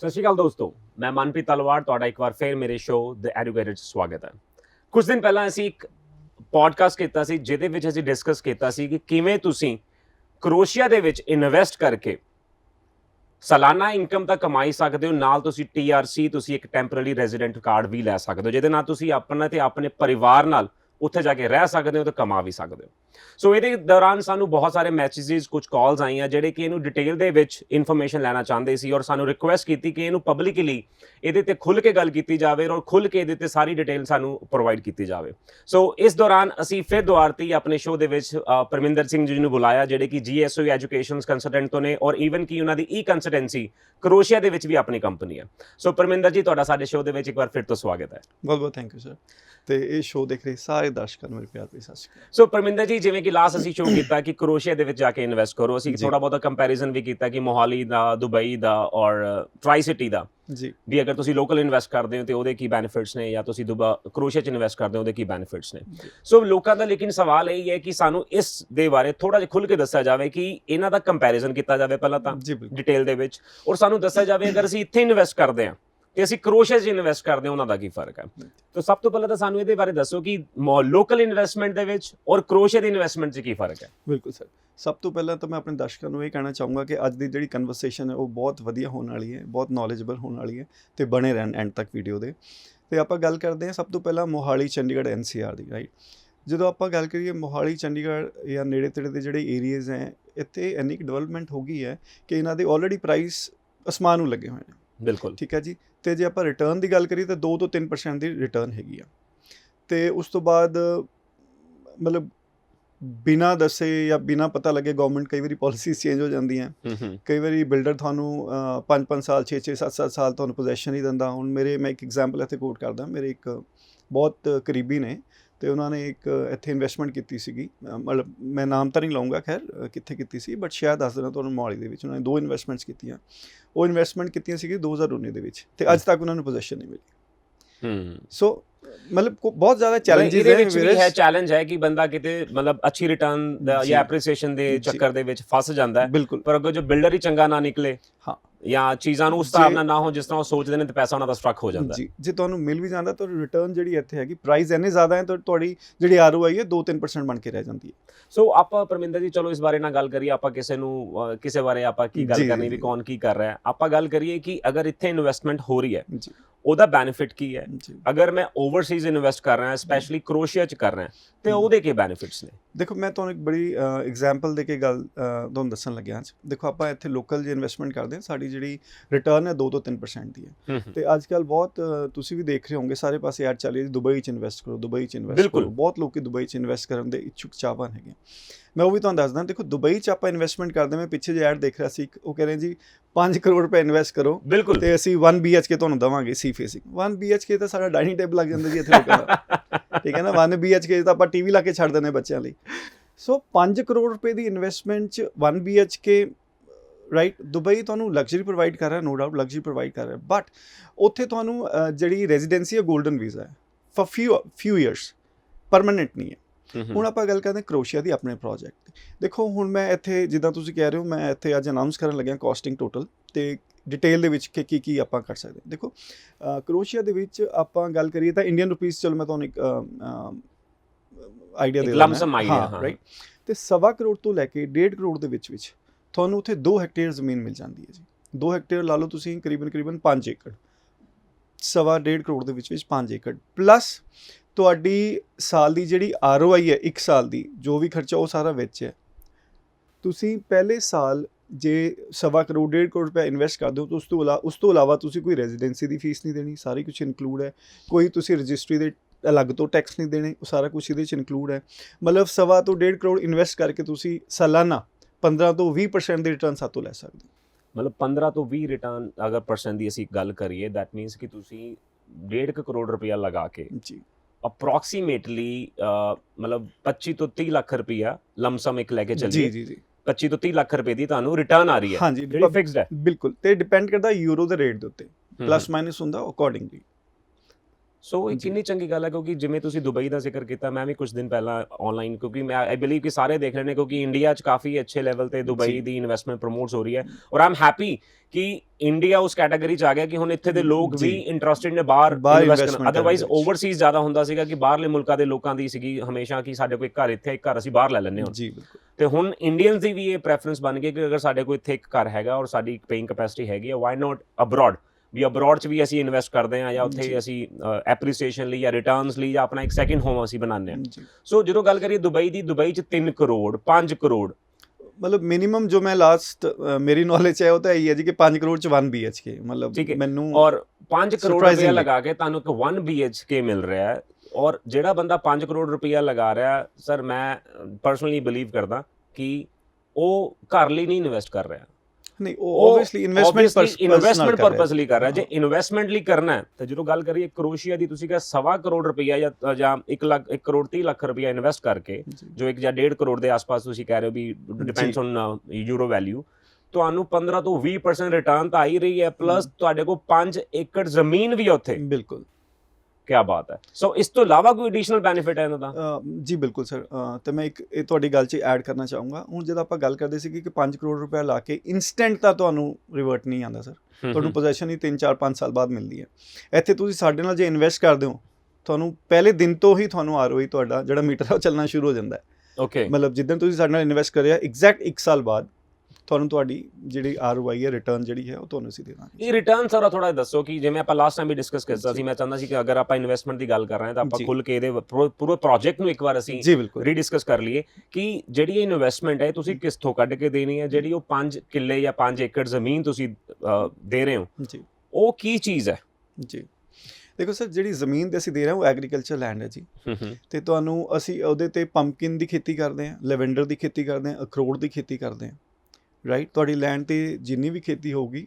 ਸਤਿ ਸ਼੍ਰੀ ਅਕਾਲ ਦੋਸਤੋ, ਮੈਂ ਮਨਪ੍ਰੀਤ ਤਲਵਾੜ, ਤੁਹਾਡਾ ਇੱਕ ਵਾਰ ਫੇਰ ਮੇਰੇ ਸ਼ੋਅ ਦ ਐਡੂਕੇਟਡ 'ਚ ਸਵਾਗਤ ਹੈ। ਕੁਝ ਦਿਨ ਪਹਿਲਾਂ ਅਸੀਂ ਇੱਕ ਪੋਡਕਾਸਟ ਕੀਤਾ ਸੀ, ਜਿਹਦੇ ਵਿੱਚ ਅਸੀਂ ਡਿਸਕਸ ਕੀਤਾ ਸੀ ਕਿ ਕਿਵੇਂ ਤੁਸੀਂ ਕਰੋਸ਼ੀਆ ਦੇ ਵਿੱਚ ਇਨਵੈਸਟ ਕਰਕੇ ਸਾਲਾਨਾ ਇਨਕਮ ਤਾਂ ਕਮਾਈ ਸਕਦੇ ਹੋ, ਨਾਲ ਤੁਸੀਂ TRC ਤੁਸੀਂ ਇੱਕ ਟੈਂਪਰੇਰੀ ਰੈਜ਼ੀਡੈਂਟ ਕਾਰਡ ਵੀ ਲੈ ਸਕਦੇ ਹੋ, ਜਿਹਦੇ ਨਾਲ ਤੁਸੀਂ ਆਪਣਾ ਤੇ ਆਪਣੇ ਪਰਿਵਾਰ ਨਾਲ ਉੱਥੇ ਜਾ ਕੇ ਰਹਿ ਸਕਦੇ ਹੋ ਤੇ ਕਮਾ ਵੀ ਸਕਦੇ ਹੋ। ਸੋ ਇਹਦੇ ਦੌਰਾਨ ਸਾਨੂੰ ਬਹੁਤ ਸਾਰੇ ਮੈਸੇजेस ਕੁਝ ਕਾਲਸ ਆਈਆਂ ਜਿਹੜੇ ਕਿ ਇਹਨੂੰ ਡਿਟੇਲ ਦੇ ਵਿੱਚ ਇਨਫੋਰਮੇਸ਼ਨ ਲੈਣਾ ਚਾਹੁੰਦੇ ਸੀ ਔਰ ਸਾਨੂੰ ਰਿਕੁਐਸਟ ਕੀਤੀ ਕਿ ਇਹਨੂੰ ਪਬਲਿਕਲੀ ਇਹਦੇ ਤੇ ਖੁੱਲ ਕੇ ਗੱਲ ਕੀਤੀ ਜਾਵੇ ਔਰ ਖੁੱਲ ਕੇ ਇਹਦੇ ਤੇ ਸਾਰੀ ਡਿਟੇਲ ਸਾਨੂੰ ਪ੍ਰੋਵਾਈਡ ਕੀਤੀ ਜਾਵੇ। ਸੋ ਇਸ ਦੌਰਾਨ ਅਸੀਂ ਫਿਰ ਦੁਆਰਤੀ ਆਪਣੇ ਸ਼ੋਅ ਦੇ ਵਿੱਚ ਪਰਮਿੰਦਰ ਸਿੰਘ ਜੀ ਨੂੰ ਬੁਲਾਇਆ ਜਿਹੜੇ ਕਿ ਜੀਐਸਓ ਐਜੂਕੇਸ਼ਨਸ ਕੰਸਲਟੈਂਟ ਤੋਂ ਨੇ ਔਰ ਈਵਨ ਕਿ ਉਹਨਾਂ ਦੀ ਈ ਕੰਸਲਟੈਂਸੀ ਕਰੋਸ਼ੀਆ ਦੇ ਵਿੱਚ ਵੀ ਆਪਣੀ ਕੰਪਨੀ ਹੈ। ਸੋ ਪਰਮਿੰਦਰ ਜੀ, ਤੁਹਾਡਾ ਸਾਡੇ ਸ਼ੋਅ ਦੇ ਵਿੱਚ ਇੱਕ ਵਾਰ ਫਿਰ ਤੋਂ ਸਵਾਗਤ ਹੈ। ਬਹੁਤ ਬਹੁਤ ਥੈਂਕ ਯੂ ਸਰ ਤੇ ਇਹ ਸ਼ੋਅ ਦੇਖ ਰਹੇ ਸਾਰੇ ਦਰਸ਼ਕਾਂ ਨੂੰ ਮੇਰੇ ਪਿਆਰ ਭਰੀ ਸਤਿ ਸ਼੍ਰੀ ਅਕਾਲ। ਸੋ ਪਰਮਿੰਦਰ ਜੀ ਜਿਵੇਂ ਕਿ ਲਾਸਟ ਅਸੀਂ ਸ਼ੋਅ ਕੀਤਾ ਕਿ ਕਰੋਸ਼ੀਆ ਦੇ ਵਿੱਚ ਜਾ ਕੇ ਇਨਵੈਸਟ ਕਰੋ ਅਸੀਂ। ਥੋੜਾ ਬਹੁਤਾ ਕੰਪੈਰੀਜ਼ਨ ਵੀ ਕੀਤਾ ਕਿ ਮੋਹਾਲੀ ਦਾ ਦੁਬਈ ਦਾ ਔਰ ਟਰਾਈ ਸਿਟੀ ਦਾ। ਜੀ। ਵੀ ਅਗਰ ਤੁਸੀਂ ਲੋਕਲ ਇਨਵੈਸਟ ਕਰਦੇ ਹੋ ਤੇ ਉਹਦੇ ਕੀ ਬੈਨੀਫਿਟਸ ਨੇ ਜਾਂ ਤੁਸੀਂ ਦੁਬਾ ਕਰੋਸ਼ੀਆ ਚ ਇਨਵੈਸਟ ਕਰਦੇ ਹੋ ਉਹਦੇ ਕੀ ਬੈਨੀਫਿਟਸ ਨੇ। ਸੋ ਲੋਕਾਂ ਦਾ ਲੇਕਿਨ ਸਵਾਲ ਇਹ ਹੀ ਕਿ ਸਾਨੂੰ ਇਸ ਦੇ ਬਾਰੇ ਥੋੜਾ ਜਿਹਾ ਖੁੱਲ ਕੇ ਦੱਸਿਆ ਜਾਵੇ ਕਿ ਇਹਨਾਂ ਦਾ ਕੰਪੈਰੀਜ਼ਨ ਕੀਤਾ ਜਾਵੇ ਪਹਿਲਾਂ ਤਾਂ ਡਿਟੇਲ ਦੇ ਵਿੱਚ। ਔਰ ਸਾਨੂੰ ਦੱਸਿਆ ਜਾਵੇ ਅਗਰ ਅਸੀਂ ਇੱਥੇ ਇਨਵੈਸਟ ਕਰਦੇ ਹਾਂ ਤੇ ਅਸੀਂ ਕਰੋਸ਼ੀਆ 'ਚ ਇਨਵੈਸਟ ਕਰਦੇ ਹਾਂ ਉਹਨਾਂ ਦਾ ਕੀ ਫ਼ਰਕ ਹੈ? ਤਾਂ ਸਭ ਤੋਂ ਪਹਿਲਾਂ ਤਾਂ ਸਾਨੂੰ ਇਹਦੇ ਬਾਰੇ ਦੱਸੋ ਕਿ ਲੋਕਲ ਇਨਵੈਸਟਮੈਂਟ ਦੇ ਵਿੱਚ ਔਰ ਕਰੋਸ਼ੀਆ ਦੀ ਇਨਵੈਸਟਮੈਂਟ 'ਚ ਕੀ ਫ਼ਰਕ ਹੈ? ਬਿਲਕੁਲ ਸਰ। ਸਭ ਤੋਂ ਪਹਿਲਾਂ ਤਾਂ ਮੈਂ ਆਪਣੇ ਦਰਸ਼ਕਾਂ ਨੂੰ ਇਹ ਕਹਿਣਾ ਚਾਹੂੰਗਾ ਕਿ ਅੱਜ ਦੀ ਜਿਹੜੀ ਕਨਵਰਸੇਸ਼ਨ ਹੈ ਉਹ ਬਹੁਤ ਵਧੀਆ ਹੋਣ ਵਾਲੀ ਹੈ ਬਹੁਤ ਨੌਲੇਜੇਬਲ ਹੋਣ ਵਾਲੀ ਹੈ ਤੇ ਬਣੇ ਰਹਿਣ ਐਂਡ ਤੱਕ ਵੀਡੀਓ ਦੇ। ਤੇ ਆਪਾਂ ਗੱਲ ਕਰਦੇ ਹਾਂ ਸਭ ਤੋਂ ਪਹਿਲਾਂ ਮੋਹਾਲੀ ਚੰਡੀਗੜ੍ਹ ਐਨਸੀਆਰ ਦੀ ਰਾਈਟ ਜਦੋਂ ਆਪਾਂ ਗੱਲ ਕਰੀਏ ਮੋਹਾਲੀ ਚੰਡੀਗੜ੍ਹ ਜਾਂ ਨੇੜੇ ਤੇੜੇ ਦੇ ਜਿਹੜੇ ਏਰੀਆਜ਼ ਹੈ ਇੱਥੇ ਇੰਨੀ ਡਿਵੈਲਪਮੈਂਟ ਹੋ ਗਈ ਹੈ ਕਿ ਇਹਨਾਂ ਦੇ ਆਲਰੇਡੀ ਪ੍ਰਾਈਸ ਅਸਮਾਨ ਨੂੰ ਲੱਗੇ ਹੋਏ ਨੇ। ਬਿਲਕੁਲ। ਠੀਕ ਹੈ ਜੀ? ਤੇ ਜੇ ਆਪਾਂ ਰਿਟਰਨ ਦੀ ਗੱਲ ਕਰੀਏ ਤਾਂ 2 ਤੋਂ 3% ਦੀ ਰਿਟਰਨ ਹੈਗੀ ਆ। ਤੇ ਉਸ ਤੋਂ ਬਾਅਦ ਮਤਲਬ ਬਿਨਾ ਦੱਸੇ ਜਾਂ ਬਿਨਾ ਪਤਾ ਲੱਗੇ ਗਵਰਨਮੈਂਟ ਕਈ ਵਾਰੀ ਪਾਲਿਸੀਜ਼ ਚੇਂਜ ਹੋ ਜਾਂਦੀਆਂ। ਹੂੰ ਹੂੰ। ਕਈ ਵਾਰੀ ਬਿਲਡਰ ਤੁਹਾਨੂੰ 5-5 ਸਾਲ 6-6 7-7 ਸਾਲ ਤੁਹਾਨੂੰ ਪੋਜੀਸ਼ਨ ਨਹੀਂ ਦਿੰਦਾ। ਹੁਣ ਮੇਰੇ ਮੈਂ ਇੱਕ ਐਗਜ਼ਾਮਪਲ ਇੱਥੇ ਕੋਟ ਕਰਦਾ। ਮੇਰੇ ਇੱਕ ਬਹੁਤ ਕਰੀਬੀ ਨੇ। ਤੇ ਉਹਨਾਂ ਨੇ ਇੱਕ ਇੱਥੇ ਇਨਵੈਸਟਮੈਂਟ ਕੀਤੀ ਸੀਗੀ। ਮਤਲਬ ਮੈਂ ਨਾਮ ਤਾਂ ਨਹੀਂ ਲਵਾਂਗਾ ਖੈਰ ਕਿੱਥੇ ਕੀਤੀ ਸੀ ਬਟ ਸ਼ਾਇਦ ਦੱਸ ਦੇਣਾ ਤੁਹਾਨੂੰ ਮੋਹਾਲੀ ਦੇ ਵਿੱਚ ਉਹਨਾਂ ਨੇ ਦੋ ਇਨਵੈਸਟਮੈਂਟਸ ਕੀਤੀਆਂ। ਉਹ ਇਨਵੈਸਟਮੈਂਟ ਕੀਤੀਆਂ ਸੀਗੀ 2019 ਦੇ ਵਿੱਚ ਤੇ ਅੱਜ ਤੱਕ ਉਹਨਾਂ ਨੂੰ ਪੋਜੀਸ਼ਨ ਨਹੀਂ ਮਿਲੀ। ਹੂੰ। ਸੋ ਮਤਲਬ ਬਹੁਤ ਜ਼ਿਆਦਾ ਚੈਲੰਜਸ ਹੈ ਵਿੱਚ ਵੀ ਹੈ ਚੈਲੰਜ ਹੈ ਕਿ ਬੰਦਾ ਕਿਤੇ ਮਤਲਬ ਅੱਛੀ ਰਿਟਰਨ ਜੀ। ਐਪਰੀਸੀਏਸ਼ਨ ਦੇ। ਚੱਕਰ ਦੇ ਵਿੱਚ ਫਸ ਜਾਂਦਾ ਹੈ। ਪਰ ਅਗਰ ਜੋ ਬਿਲਡਰ ਹੀ ਚੰਗਾ ਨਾ ਨਿਕਲੇ। ਹਾਂ। ਜਾਂ ਚੀਜ਼ਾਂ ਨੂੰ ਉਸ ਹਿਸਾਬ ਨਾਲ ਨਾ ਹੋ ਜਿਸ ਤਰ੍ਹਾਂ ਉਹ ਸੋਚਦੇ ਨੇ ਤੇ ਪੈਸਾ ਉਹਨਾਂ ਦਾ ਸਟਰਕ ਹੋ ਜਾਂਦਾ। ਜੀ ਜੇ ਤੁਹਾਨੂੰ ਮਿਲ ਵੀ ਜਾਂਦਾ ਤਾਂ ਰਿਟਰਨ ਜਿਹੜੀ ਇੱਥੇ ਹੈਗੀ ਪ੍ਰਾਈਸ ਇੰਨੇ ਜ਼ਿਆਦਾ ਹੈ ਤਾਂ ਤੁਹਾਡੀ ਜਿਹੜੀ ਆਰਓਆਈ ਹੈ 2-3% ਬਣ ਕੇ ਰਹਿ ਜਾਂਦੀ ਹੈ। ਸੋ ਆਪਾਂ ਪਰਮਿੰਦਰ ਜੀ ਚਲੋ ਇਸ ਬਾਰੇ ਨਾਲ ਗੱਲ ਕਰੀਏ ਆਪਾਂ ਕਿਸੇ ਨੂੰ ਕਿਸੇ ਬਾਰੇ ਆਪਾਂ ਕੀ ਗੱਲ ਕਰਨੀ ਵੀ। ਕੌਣ ਕੀ ਕਰ ਰਿਹਾ ਹੈ। ਆਪਾਂ ਗੱਲ ਕਰੀਏ ਕਿ ਅਗਰ ਇੱਥੇ ਇਨਵੈਸਟਮੈਂਟ ਹੋ ਰਹੀ ਹੈ ਜੀ। ਉਹਦਾ ਬੈਨੀਫਿਟ ਕੀ ਹੈ? ਅਗਰ ਮੈਂ ਓਵਰਸੀਜ਼ ਇਨਵੈਸਟ ਕਰ ਰਿਹਾ ਸਪੈਸ਼ਲੀ ਕਰੋਸ਼ੀਆ ਚ ਕਰ ਰਿਹਾ ਤੇ। ਉਹਦੇ ਕੀ ਬੈਨੀਫਿਟਸ ਨੇ? ਦੇਖੋ ਮੈਂ ਤੁਹਾਨੂੰ ਇੱਕ ਬੜੀ ਐਗਜ਼ਾਮਪਲ ਦੇ ਕੇ ਗੱਲ ਤੁਹਾਨੂੰ ਦੱਸਣ ਲੱਗਿਆ ਅੱਜ। ਦੇਖੋ ਆਪਾਂ ਇੱਥੇ ਲੋਕਲ ਜੇ ਇਨਵੈਸਟਮੈਂਟ ਕਰਦੇ ਹਾਂ ਸਾਡੀ ਜਿਹੜੀ ਰਿਟਰਨ ਹੈ 2 ਤੋਂ 3% ਦੀ ਹੈ। ਤੇ ਅੱਜ ਕੱਲ ਬਹੁਤ ਤੁਸੀਂ ਵੀ ਦੇਖ ਰਹੇ ਹੋਵੋਗੇ ਸਾਰੇ ਪਾਸੇ ਐਡ ਚੱਲ ਰਹੀ ਹੈ ਦੁਬਈ ਚ ਇਨਵੈਸਟ ਕਰੋ ਦੁਬਈ ਚ ਇਨਵੈਸਟ ਬਿਲਕੁਲ। ਕਰੋ। ਬਹੁਤ ਲੋਕੀ ਦੁਬਈ ਚ ਇਨਵੈਸਟ ਕਰਨ ਦੇ ਇੱਛੁਕ ਚਾਹਵਾਨ ਹੈਗੇ ਮੈਂ ਉਹ ਵੀ ਤੁਹਾਨੂੰ ਦੱਸਦਾ ਦੇਖੋ ਦੁਬਈ ਚ ਆਪਾਂ ਇਨਵੈਸਟਮੈਂਟ ਕਰਦੇ ਮੈਂ ਪਿੱਛੇ ਜੇ ਐਡ ਦੇਖ ਰਿਹਾ ਸੀ ਉਹ ਕਹਿ ਰਹੇ ਜੀ 5 ਕਰੋੜ ਰੁਪਏ ਇਨਵੈਸਟ ਕਰੋ ਬਿਲਕੁਲ। ਤੇ ਅਸੀਂ 1 BHK ਤੁਹਾਨੂੰ ਦਵਾਂਗੇ ਸੀ ਫੇਸਿੰਗ 1 BHK ਤਾਂ ਸਾਡਾ ਡਾਈਨਿੰਗ ਟੇਬਲ ਲੱਗ ਜਾਂਦਾ ਜੀ ਇੱਥੇ ਲੋਕਾਂ ਦਾ। ਠੀਕ ਹੈ ਨਾ 1 BHK ਤਾਂ ਆਪਾਂ ਟੀਵੀ ਲਾ ਕੇ ਛੱਡ ਦਿੰਦੇ ਬੱਚਿਆਂ ਲਈ। ਸੋ 5 ਕਰੋੜ ਰੁਪਏ ਦੀ ਇਨਵੈਸਟਮੈਂਟ ਚ 1 BHK ਰਾਈਟ ਦੁਬਈ ਤੁਹਾਨੂੰ ਲਗਜ਼ਰੀ ਪ੍ਰੋਵਾਈਡ ਕਰ ਰਿਹਾ ਨੋ ਡਾਊਟ ਲਗਜ਼ਰੀ ਪ੍ਰੋਵਾਈਡ ਕਰ ਰਿਹਾ। ਬਟ ਉੱਥੇ ਤੁਹਾਨੂੰ ਜਿਹੜੀ ਰੈਜ਼ੀਡੈਂਸੀ ਹੈ 골ਡਨ ਵੀਜ਼ਾ ਹੈ। For few few years permanent ਨਹੀਂ ਹੈ। ਹੁਣ ਆਪਾਂ ਗੱਲ ਕਰਦੇ ਹਾਂ ਕਰੋਸ਼ੀਆ ਦੀ ਆਪਣੇ ਪ੍ਰੋਜੈਕਟ ਦੇਖੋ ਹੁਣ ਮੈਂ ਇੱਥੇ ਜਿੱਦਾਂ ਤੁਸੀਂ ਕਹਿ ਰਹੇ ਹੋ ਮੈਂ ਇੱਥੇ ਅੱਜ ਅਨਾਉਂਸ ਕਰਨ ਲੱਗਿਆ ਕਾਸਟਿੰਗ ਟੋਟਲ ਤੇ ਡਿਟੇਲ ਦੇ ਵਿੱਚ ਕਿ ਕੀ ਕੀ ਆਪਾਂ ਕਰ ਸਕਦੇ ਹਾਂ। ਦੇਖੋ ਕਰੋਸ਼ੀਆ ਦੇ ਵਿੱਚ ਆਪਾਂ ਗੱਲ ਕਰੀਏ ਤਾਂ ਇੰਡੀਅਨ ਰੁਪੀਸ ਚਲੋ ਮੈਂ ਤੁਹਾਨੂੰ ਇੱਕ ਆਈਡੀਆ ਦੇ sum idea, ਹਾਂ। ਰਾਈਟ ਤੇ ਸਵਾ ਕਰੋੜ ਤੋਂ ਲੈ ਕੇ 1.5 ਕਰੋੜ ਦੇ ਵਿੱਚ ਵਿੱਚ ਤੁਹਾਨੂੰ ਉੱਥੇ 2 ਹੈਕਟੇਅਰ ਜ਼ਮੀਨ ਮਿਲ ਜਾਂਦੀ ਹੈ ਜੀ। 2 ਹੈਕਟੇਅਰ ਲਾ ਲਓ ਤੁਸੀਂ ਕਰੀਬਨ ਕਰੀਬਨ 5 ਏਕੜ। ਸਵਾ 1.5 ਕਰੋੜ ਦੇ ਵਿੱਚ ਵਿੱਚ 5 ਏਕੜ। ਪਲੱਸ ਤੁਹਾਡੀ ਸਾਲ ਦੀ ਜਿਹੜੀ ਆਰਓਆਈ ਹੈ 1 ਸਾਲ ਦੀ ਜੋ ਵੀ ਖਰਚਾ ਉਹ ਸਾਰਾ ਵਿੱਚ ਹੈ। ਤੁਸੀਂ ਪਹਿਲੇ ਸਾਲ ਜੇ ਸਵਾ ਕਰੋੜ 1.5 ਕਰੋੜ ਰੁਪਏ ਇਨਵੈਸਟ ਕਰਦੇ ਹੋ ਤਾਂ ਉਸ ਤੋਂ ਇਲਾਵਾ ਉਸ ਤੋਂ ਇਲਾਵਾ ਤੁਸੀਂ ਕੋਈ ਰੈਜ਼ੀਡੈਂਸੀ ਦੀ ਫੀਸ ਨਹੀਂ ਦੇਣੀ ਸਾਰੀ ਕੁਝ ਇਨਕਲੂਡ ਹੈ। ਕੋਈ ਤੁਸੀਂ ਰਜਿਸਟਰੀ ਦੇ ਅਲੱਗ ਤੋਂ ਟੈਕਸ ਨਹੀਂ ਦੇਣੇ ਉਹ ਸਾਰਾ ਕੁਝ ਇਹਦੇ ਚ ਇਨਕਲੂਡ ਹੈ। ਮਤਲਬ ਸਵਾ ਤੋਂ 1.5 ਕਰੋੜ ਇਨਵੈਸਟ ਕਰਕੇ ਤੁਸੀਂ ਸਾਲਾਨਾ 15 ਤੋਂ 20% ਦੀ ਰਿਟਰਨ ਸਾਤੋਂ ਲੈ ਸਕਦੇ ਹੋ। ਮਤਲਬ 15 ਤੋਂ 20 ਰਿਟਰਨ ਅਗਰ ਪਰਸੈਂਟ ਦੀ ਅਸੀਂ ਗੱਲ ਕਰੀਏ ਦੈਟ ਮੀਨਸ ਕਿ ਤੁਸੀਂ 1.5 ਕਰੋੜ ਰੁਪਇਆ ਲਗਾ ਕੇ ਜੀ। ਅਪਰੋਕਸੀਮੇਟਲੀ ਮਤਲਬ 25 ਤੋਂ 30 ਲੱਖ ਰੁਪਇਆ ਲਮਸਮ ਇੱਕ ਲੈ ਕੇ ਜੀ ਚੱਲੀਏ। ਜੀ ਜੀ। 25 ਤੋਂ 30 ਲੱਖ ਰੁਪਏ ਦੀ ਤੁਹਾਨੂੰ ਰਿਟਰਨ ਆ ਰਹੀ ਹੈ। ਹਾਂਜੀ ਜਿਹੜੀ ਫਿਕਸਡ ਹੈ। ਬਿਲਕੁਲ। ਤੇ ਡਿਪੈਂਡ ਕਰਦਾ ਯੂਰੋ ਦੇ ਰੇਟ ਦੇ ਉੱਤੇ। ਪਲੱਸ ਮਾਈਨਸ ਹੁੰਦਾ ਅਕੋਰਡਿੰਗਲੀ ਸੋ ਇਹ। ਕਿੰਨੀ ਚੰਗੀ ਗੱਲ ਹੈ ਕਿਉਂਕਿ ਜਿਵੇਂ ਤੁਸੀਂ ਦੁਬਈ ਦਾ ਜ਼ਿਕਰ ਕੀਤਾ ਮੈਂ ਵੀ ਕੁਝ ਦਿਨ ਪਹਿਲਾਂ ਆਨਲਾਈਨ ਕਿਉਂਕਿ ਮੈਂ ਆਈ ਬਲੀਵ ਕਿ ਸਾਰੇ ਦੇਖ ਰਹੇ ਨੇ ਕਿਉਂਕਿ ਇੰਡੀਆ 'ਚ ਕਾਫੀ ਅੱਛੇ ਲੈਵਲ ਤੇ ਦੁਬਈ। ਦੀ ਇਨਵੈਸਟਮੈਂਟ ਪ੍ਰਮੋਟਸ ਹੋ ਰਹੀ ਹੈ ਔਰ ਆਮ ਹੈਪੀ ਕਿ ਇੰਡੀਆ ਉਸ ਕੈਟਾਗਰੀ 'ਚ ਆ ਗਿਆ ਕਿ ਹੁਣ ਇੱਥੇ ਦੇ ਲੋਕ। ਵੀ ਇੰਟਰਸਟਿਡ ਨੇ ਬਾਹਰ ਇਨਵੈਸਟ ਕਰਨ ਅਦਰਵਾਈਜ਼। ਓਵਰਸੀਜ਼ ਜ਼ਿਆਦਾ ਹੁੰਦਾ ਸੀਗਾ ਕਿ ਬਾਹਰਲੇ ਮੁਲਕਾਂ ਦੇ ਲੋਕਾਂ ਦੀ ਸੀਗੀ ਹਮੇਸ਼ਾ ਕਿ ਸਾਡੇ ਇੱਕ ਘਰ ਇੱਥੇ ਇੱਕ ਘਰ ਅਸੀਂ ਬਾਹਰ ਲੈ ਲੈਂਦੇ ਹਾਂ ਜੀ ਬਿਲਕੁਲ ਤੇ ਹੁਣ ਇੰਡੀਅਨਸ ਦੀ ਵੀ ਇਹ ਪ੍ਰੈਫਰੈਂਸ ਬਣ ਗਈ ਕਿ ਅਗਰ ਸਾਡੇ ਕੋਲ ਇੱਥੇ ਇੱਕ ਘਰ ਹੈਗਾ ਔਰ ਸਾਡੀ ਪੇਇੰਗ ਕੈਪੈਸਿਟੀ ਹੈਗੀ ਹੈ ਵਾਈ ਨਾਟ ਅਬਰੋਡ ਵੀ ਅਬਰੋਡ ਚ ਵੀ ਅਸੀਂ ਇਨਵੈਸਟ ਕਰਦੇ ਹਾਂ ਜਾਂ ਉੱਥੇ। ਅਸੀਂ ਐਪਰੀਸੀਏਸ਼ਨ ਲਈ ਜਾਂ ਰਿਟਰਨਸ ਲਈ ਜਾਂ ਆਪਣਾ ਇੱਕ ਸੈਕਿੰਡ ਹੋਮ ਅਸੀਂ ਬਣਾਉਂਦੇ ਹਾਂ ਸੋ ਜਦੋਂ ਗੱਲ ਕਰੀਏ ਦੁਬਈ ਦੀ ਦੁਬਈ ਚ 3 ਕਰੋੜ 5 ਕਰੋੜ ਮਤਲਬ ਮਿਨੀਮਮ ਜੋ ਮੈਂ ਲਾਸਟ ਮੇਰੀ ਨੌਲੇਜ ਹੈ ਉਹ ਤਾਂ ਇਹੀ ਹੈ ਜੀ ਕਿ 5 ਕਰੋੜ ਚ 1 BHK ਮਤਲਬ। ਮੈਨੂੰ ਔਰ 5 ਕਰੋੜ ਰੁਪਏ. ਲਗਾ ਕੇ ਤੁਹਾਨੂੰ ਇੱਕ 1 BHK ਮਿਲ ਰਿਹਾ ਹੈ ਔਰ ਜਿਹੜਾ ਬੰਦਾ 5 ਕਰੋੜ ਰੁਪਇਆ ਲਗਾ ਰਿਹਾ ਸਰ ਮੈਂ ਪਰਸਨਲੀ ਬਲੀਵ ਕਰਦਾ ਕਿ ਉਹ ਘਰ ਲਈ ਨਹੀਂ ਇਨਵੈਸਟ ਕਰ ਰਿਹਾ ਨਹੀਂ ਉਹ ਆਬਵੀਅਸਲੀ ਇਨਵੈਸਟਮੈਂਟ ਇਨਵੈਸਟਮੈਂਟ ਪਰਪਸ ਲਈ ਕਰ ਰਿਹਾ। ਜੇ ਇਨਵੈਸਟਮੈਂਟ ਲਈ ਕਰਨਾ ਹੈ ਤਾਂ ਜਦੋਂ ਗੱਲ ਕਰੀਏ ਕਰੋਸ਼ੀਆ ਦੀ ਤੁਸੀਂ ਕਿਹਾ ਸਵਾ ਕਰੋੜ ਰੁਪਈਆ ਜਾਂ ਜਾਂ 1 ਲੱਖ 1 ਕਰੋੜ 30 ਲੱਖ ਰੁਪਈਆ ਇਨਵੈਸਟ ਕਰਕੇ ਜੋ। ਇੱਕ ਜਾਂ 1.5 ਕਰੋੜ ਦੇ ਆਸ-ਪਾਸ ਤੁਸੀਂ ਕਹਿ ਰਹੇ ਹੋ ਵੀ ਡਿਪੈਂਡਸ ਔਨ ਯੂਰੋ ਵੈਲਿਊ ਤੁਹਾਨੂੰ 15 ਤੋਂ 20% ਰਿਟਰਨ ਤਾਂ ਆ ਹੀ ਰਹੀ ਹੈ ਪਲੱਸ ਤੁਹਾਡੇ ਕੋਲ 5 ਏਕੜ ਜ਼ਮੀਨ ਵੀ ਹੈ ਉੱਥੇ। ਬਿਲਕੁਲ। ਕੀ ਬਾਤ ਹੈ। ਸੋ ਇਸ ਤੋਂ ਇਲਾਵਾ ਕੋਈ ਐਡੀਸ਼ਨਲ ਬੈਨੀਫਿਟ ਹੈ ਇਹਨਾਂ ਦਾ? ਜੀ ਬਿਲਕੁਲ ਸਰ ਤੇ ਮੈਂ ਇੱਕ ਇਹ ਤੁਹਾਡੀ ਗੱਲ 'ਚ ਐਡ ਕਰਨਾ ਚਾਹੂੰਗਾ। ਹੁਣ ਜਦੋਂ ਆਪਾਂ ਗੱਲ ਕਰਦੇ ਸੀ ਕਿ 5 ਕਰੋੜ ਰੁਪਏ ਲਾ ਕੇ ਇਨਸਟੈਂਟ ਤਾਂ ਤੁਹਾਨੂੰ ਰਿਵਰਟ ਨਹੀਂ ਆਉਂਦਾ ਸਰ ਤੁਹਾਨੂੰ ਪੋਜੀਸ਼ਨ ਹੀ 3 4 5 ਸਾਲ ਬਾਅਦ ਮਿਲਦੀ ਹੈ। ਇੱਥੇ ਤੁਸੀਂ ਸਾਡੇ ਨਾਲ ਜੇ ਇਨਵੈਸਟ ਕਰਦੇ ਹੋ ਤੁਹਾਨੂੰ ਪਹਿਲੇ ਦਿਨ ਤੋਂ ਹੀ ਤੁਹਾਨੂੰ ਆਰਓਆਈ ਤੁਹਾਡਾ ਜਿਹੜਾ ਮੀਟਰ ਉਹ ਚੱਲਣਾ ਸ਼ੁਰੂ ਹੋ ਜਾਂਦਾ ਹੈ। ਓਕੇ ਮਤਲਬ ਜਿੱਦਣ ਤੁਸੀਂ ਸਾਡੇ ਨਾਲ ਇਨਵੈਸਟ ਕਰਿਆ ਐਗਜ਼ੈਕਟ 1 ਸਾਲ ਬਾਅਦ ਤੁਹਾਨੂੰ ਤੁਹਾਡੀ ਜਿਹੜੀ ਆਰਓਆਈ ਹੈ ਰਿਟਰਨ ਜਿਹੜੀ ਹੈ ਉਹ ਤੁਹਾਨੂੰ ਅਸੀਂ ਦੇ ਦਾਂਗੇ ਇਹ ਰਿਟਰਨ ਸਾਰਾ ਥੋੜਾ ਦੱਸੋ ਕਿ ਜਿਵੇਂ ਆਪਾਂ ਲਾਸਟ ਟਾਈਮ ਵੀ ਡਿਸਕਸ ਕੀਤਾ ਸੀ। ਮੈਂ ਚਾਹੁੰਦਾ ਸੀ ਕਿ ਅਗਰ ਆਪਾਂ ਇਨਵੈਸਟਮੈਂਟ ਦੀ ਗੱਲ ਕਰ ਰਹੇ ਹਾਂ ਤਾਂ ਆਪਾਂ। ਖੁੱਲ ਕੇ ਇਹਦੇ ਪ੍ਰੋ- ਪੂਰੇ ਪ੍ਰੋਜੈਕਟ ਨੂੰ ਇੱਕ ਵਾਰ ਅਸੀਂ ਜੀ ਬਿਲਕੁਲ। ਰੀਡਿਸਕਸ ਕਰ ਲਈਏ ਕਿ ਜਿਹੜੀ ਇਹ ਇਨਵੈਸਟਮੈਂਟ ਹੈ ਤੁਸੀਂ ਕਿੱਥੋਂ ਕੱਢ ਕੇ ਦੇਣੀ ਹੈ? ਜਿਹੜੀ ਉਹ 5 ਕਿੱਲੇ ਜਾਂ 5 ਏਕੜ ਜ਼ਮੀਨ ਤੁਸੀਂ ਦੇ ਰਹੇ ਹੋ ਜੀ। ਉਹ ਕੀ ਚੀਜ਼ ਹੈ? ਜੀ। ਦੇਖੋ ਸਰ ਜਿਹੜੀ ਜ਼ਮੀਨ ਤੇ ਅਸੀਂ ਦੇ ਰਹੇ ਹਾਂ ਉਹ ਐਗਰੀਕਲਚਰ ਲੈਂਡ ਹੈ ਜੀ। ਤੇ ਤੁਹਾਨੂੰ ਅਸੀਂ ਉਹਦੇ ਤੇ ਪੰਪਕਿਨ ਦੀ ਖੇਤੀ ਕਰਦੇ ਹਾਂ ਲੈਵੈਂਡਰ ਦੀ ਖੇਤੀ ਕਰਦੇ ਹਾਂ ਅਖਰੋਟ ਦੀ ਖੇਤੀ ਕਰਦੇ ਹਾਂ। ਰਾਈਟ ਤੁਹਾਡੀ ਲੈਂਡ ਤੇ ਜਿੰਨੀ ਵੀ ਖੇਤੀ ਹੋਊਗੀ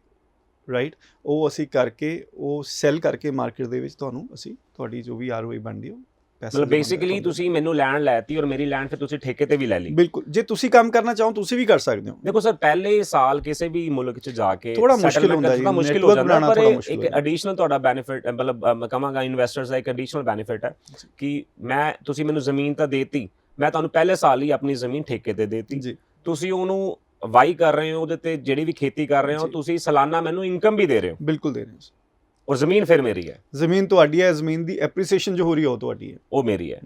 ਰਾਈਟ ਉਹ ਅਸੀਂ ਕਰਕੇ ਉਹ ਸੈਲ ਕਰਕੇ ਮਾਰਕੀਟ ਦੇ ਵਿੱਚ ਤੁਹਾਨੂੰ ਅਸੀਂ ਤੁਹਾਡੀ ਜੋ ਵੀ ਆਰਓਆਈ ਬਣਦੀ ਹੈ ਉਹ ਪੈਸਾ ਮਤਲਬ ਬੇਸਿਕਲੀ। ਤੁਸੀਂ ਮੈਨੂੰ ਲੈਂਡ ਲੈਤੀ ਔਰ ਮੇਰੀ ਲੈਂਡ ਫਿਰ ਤੁਸੀਂ ਠੇਕੇ ਤੇ ਵੀ ਲੈ ਲਈ। ਬਿਲਕੁਲ। ਜੇ ਤੁਸੀਂ ਕੰਮ ਕਰਨਾ ਚਾਹੋ ਤੁਸੀਂ ਵੀ ਕਰ ਸਕਦੇ ਹੋ। ਦੇਖੋ ਸਰ ਪਹਿਲੇ ਸਾਲ ਕਿਸੇ ਵੀ ਮੁਲਕ 'ਚ ਜਾ ਕੇ ਥੋੜ੍ਹਾ ਮੁਸ਼ਕਿਲ ਹੁੰਦਾ ਜੀ, ਮੁਸ਼ਕਿਲ ਹੋ ਜਾਂਦਾ ਪਰ ਇੱਕ। ਐਡੀਸ਼ਨਲ ਤੁਹਾਡਾ ਬੈਨੀਫਿਟ ਮਤਲਬ ਮੈਂ ਕਹਾਂਗਾ ਇਨਵੈਸਟਰਸ ਦਾ ਇੱਕ ਐਡੀਸ਼ਨਲ ਬੈਨੀਫਿਟ ਹੈ ਕਿ ਮੈਂ ਤੁਸੀਂ ਮੈਨੂੰ ਜ਼ਮੀਨ ਤਾਂ ਦੇਤੀ ਮੈਂ ਤੁਹਾਨੂੰ ਪਹਿਲੇ ਸਾਲ ਹੀ ਆਪਣੀ ਜ਼ਮੀਨ ਠੇਕੇ ਤੇ ਦੇਤੀ। ਜੀ। ਤੁਸੀਂ ਉਹਨੂੰ ਵਾਈ ਕਰ ਰਹੇ ਹੋ ਉਹਦੇ ਤੇ ਜਿਹੜੀ ਵੀ ਖੇਤੀ ਕਰ ਰਹੇ ਹੋ। ਤੁਸੀਂ ਸਾਲਾਨਾ ਮੈਨੂੰ ਇਨਕਮ ਵੀ ਦੇ ਰਹੇ ਹੋ। ਬਿਲਕੁਲ ਦੇ ਰਹੇ ਹਾਂ ਔਰ ਜ਼ਮੀਨ ਫਿਰ ਮੇਰੀ ਹੈ। ਜ਼ਮੀਨ ਤੁਹਾਡੀ ਹੈ ਜ਼ਮੀਨ ਦੀ ਐਪਰੀਸੀਏਸ਼ਨ ਜੋ ਹੋ ਰਹੀ ਹੈ ਉਹ ਤੁਹਾਡੀ ਹੈ। ਉਹ ਮੇਰੀ ਹੈ।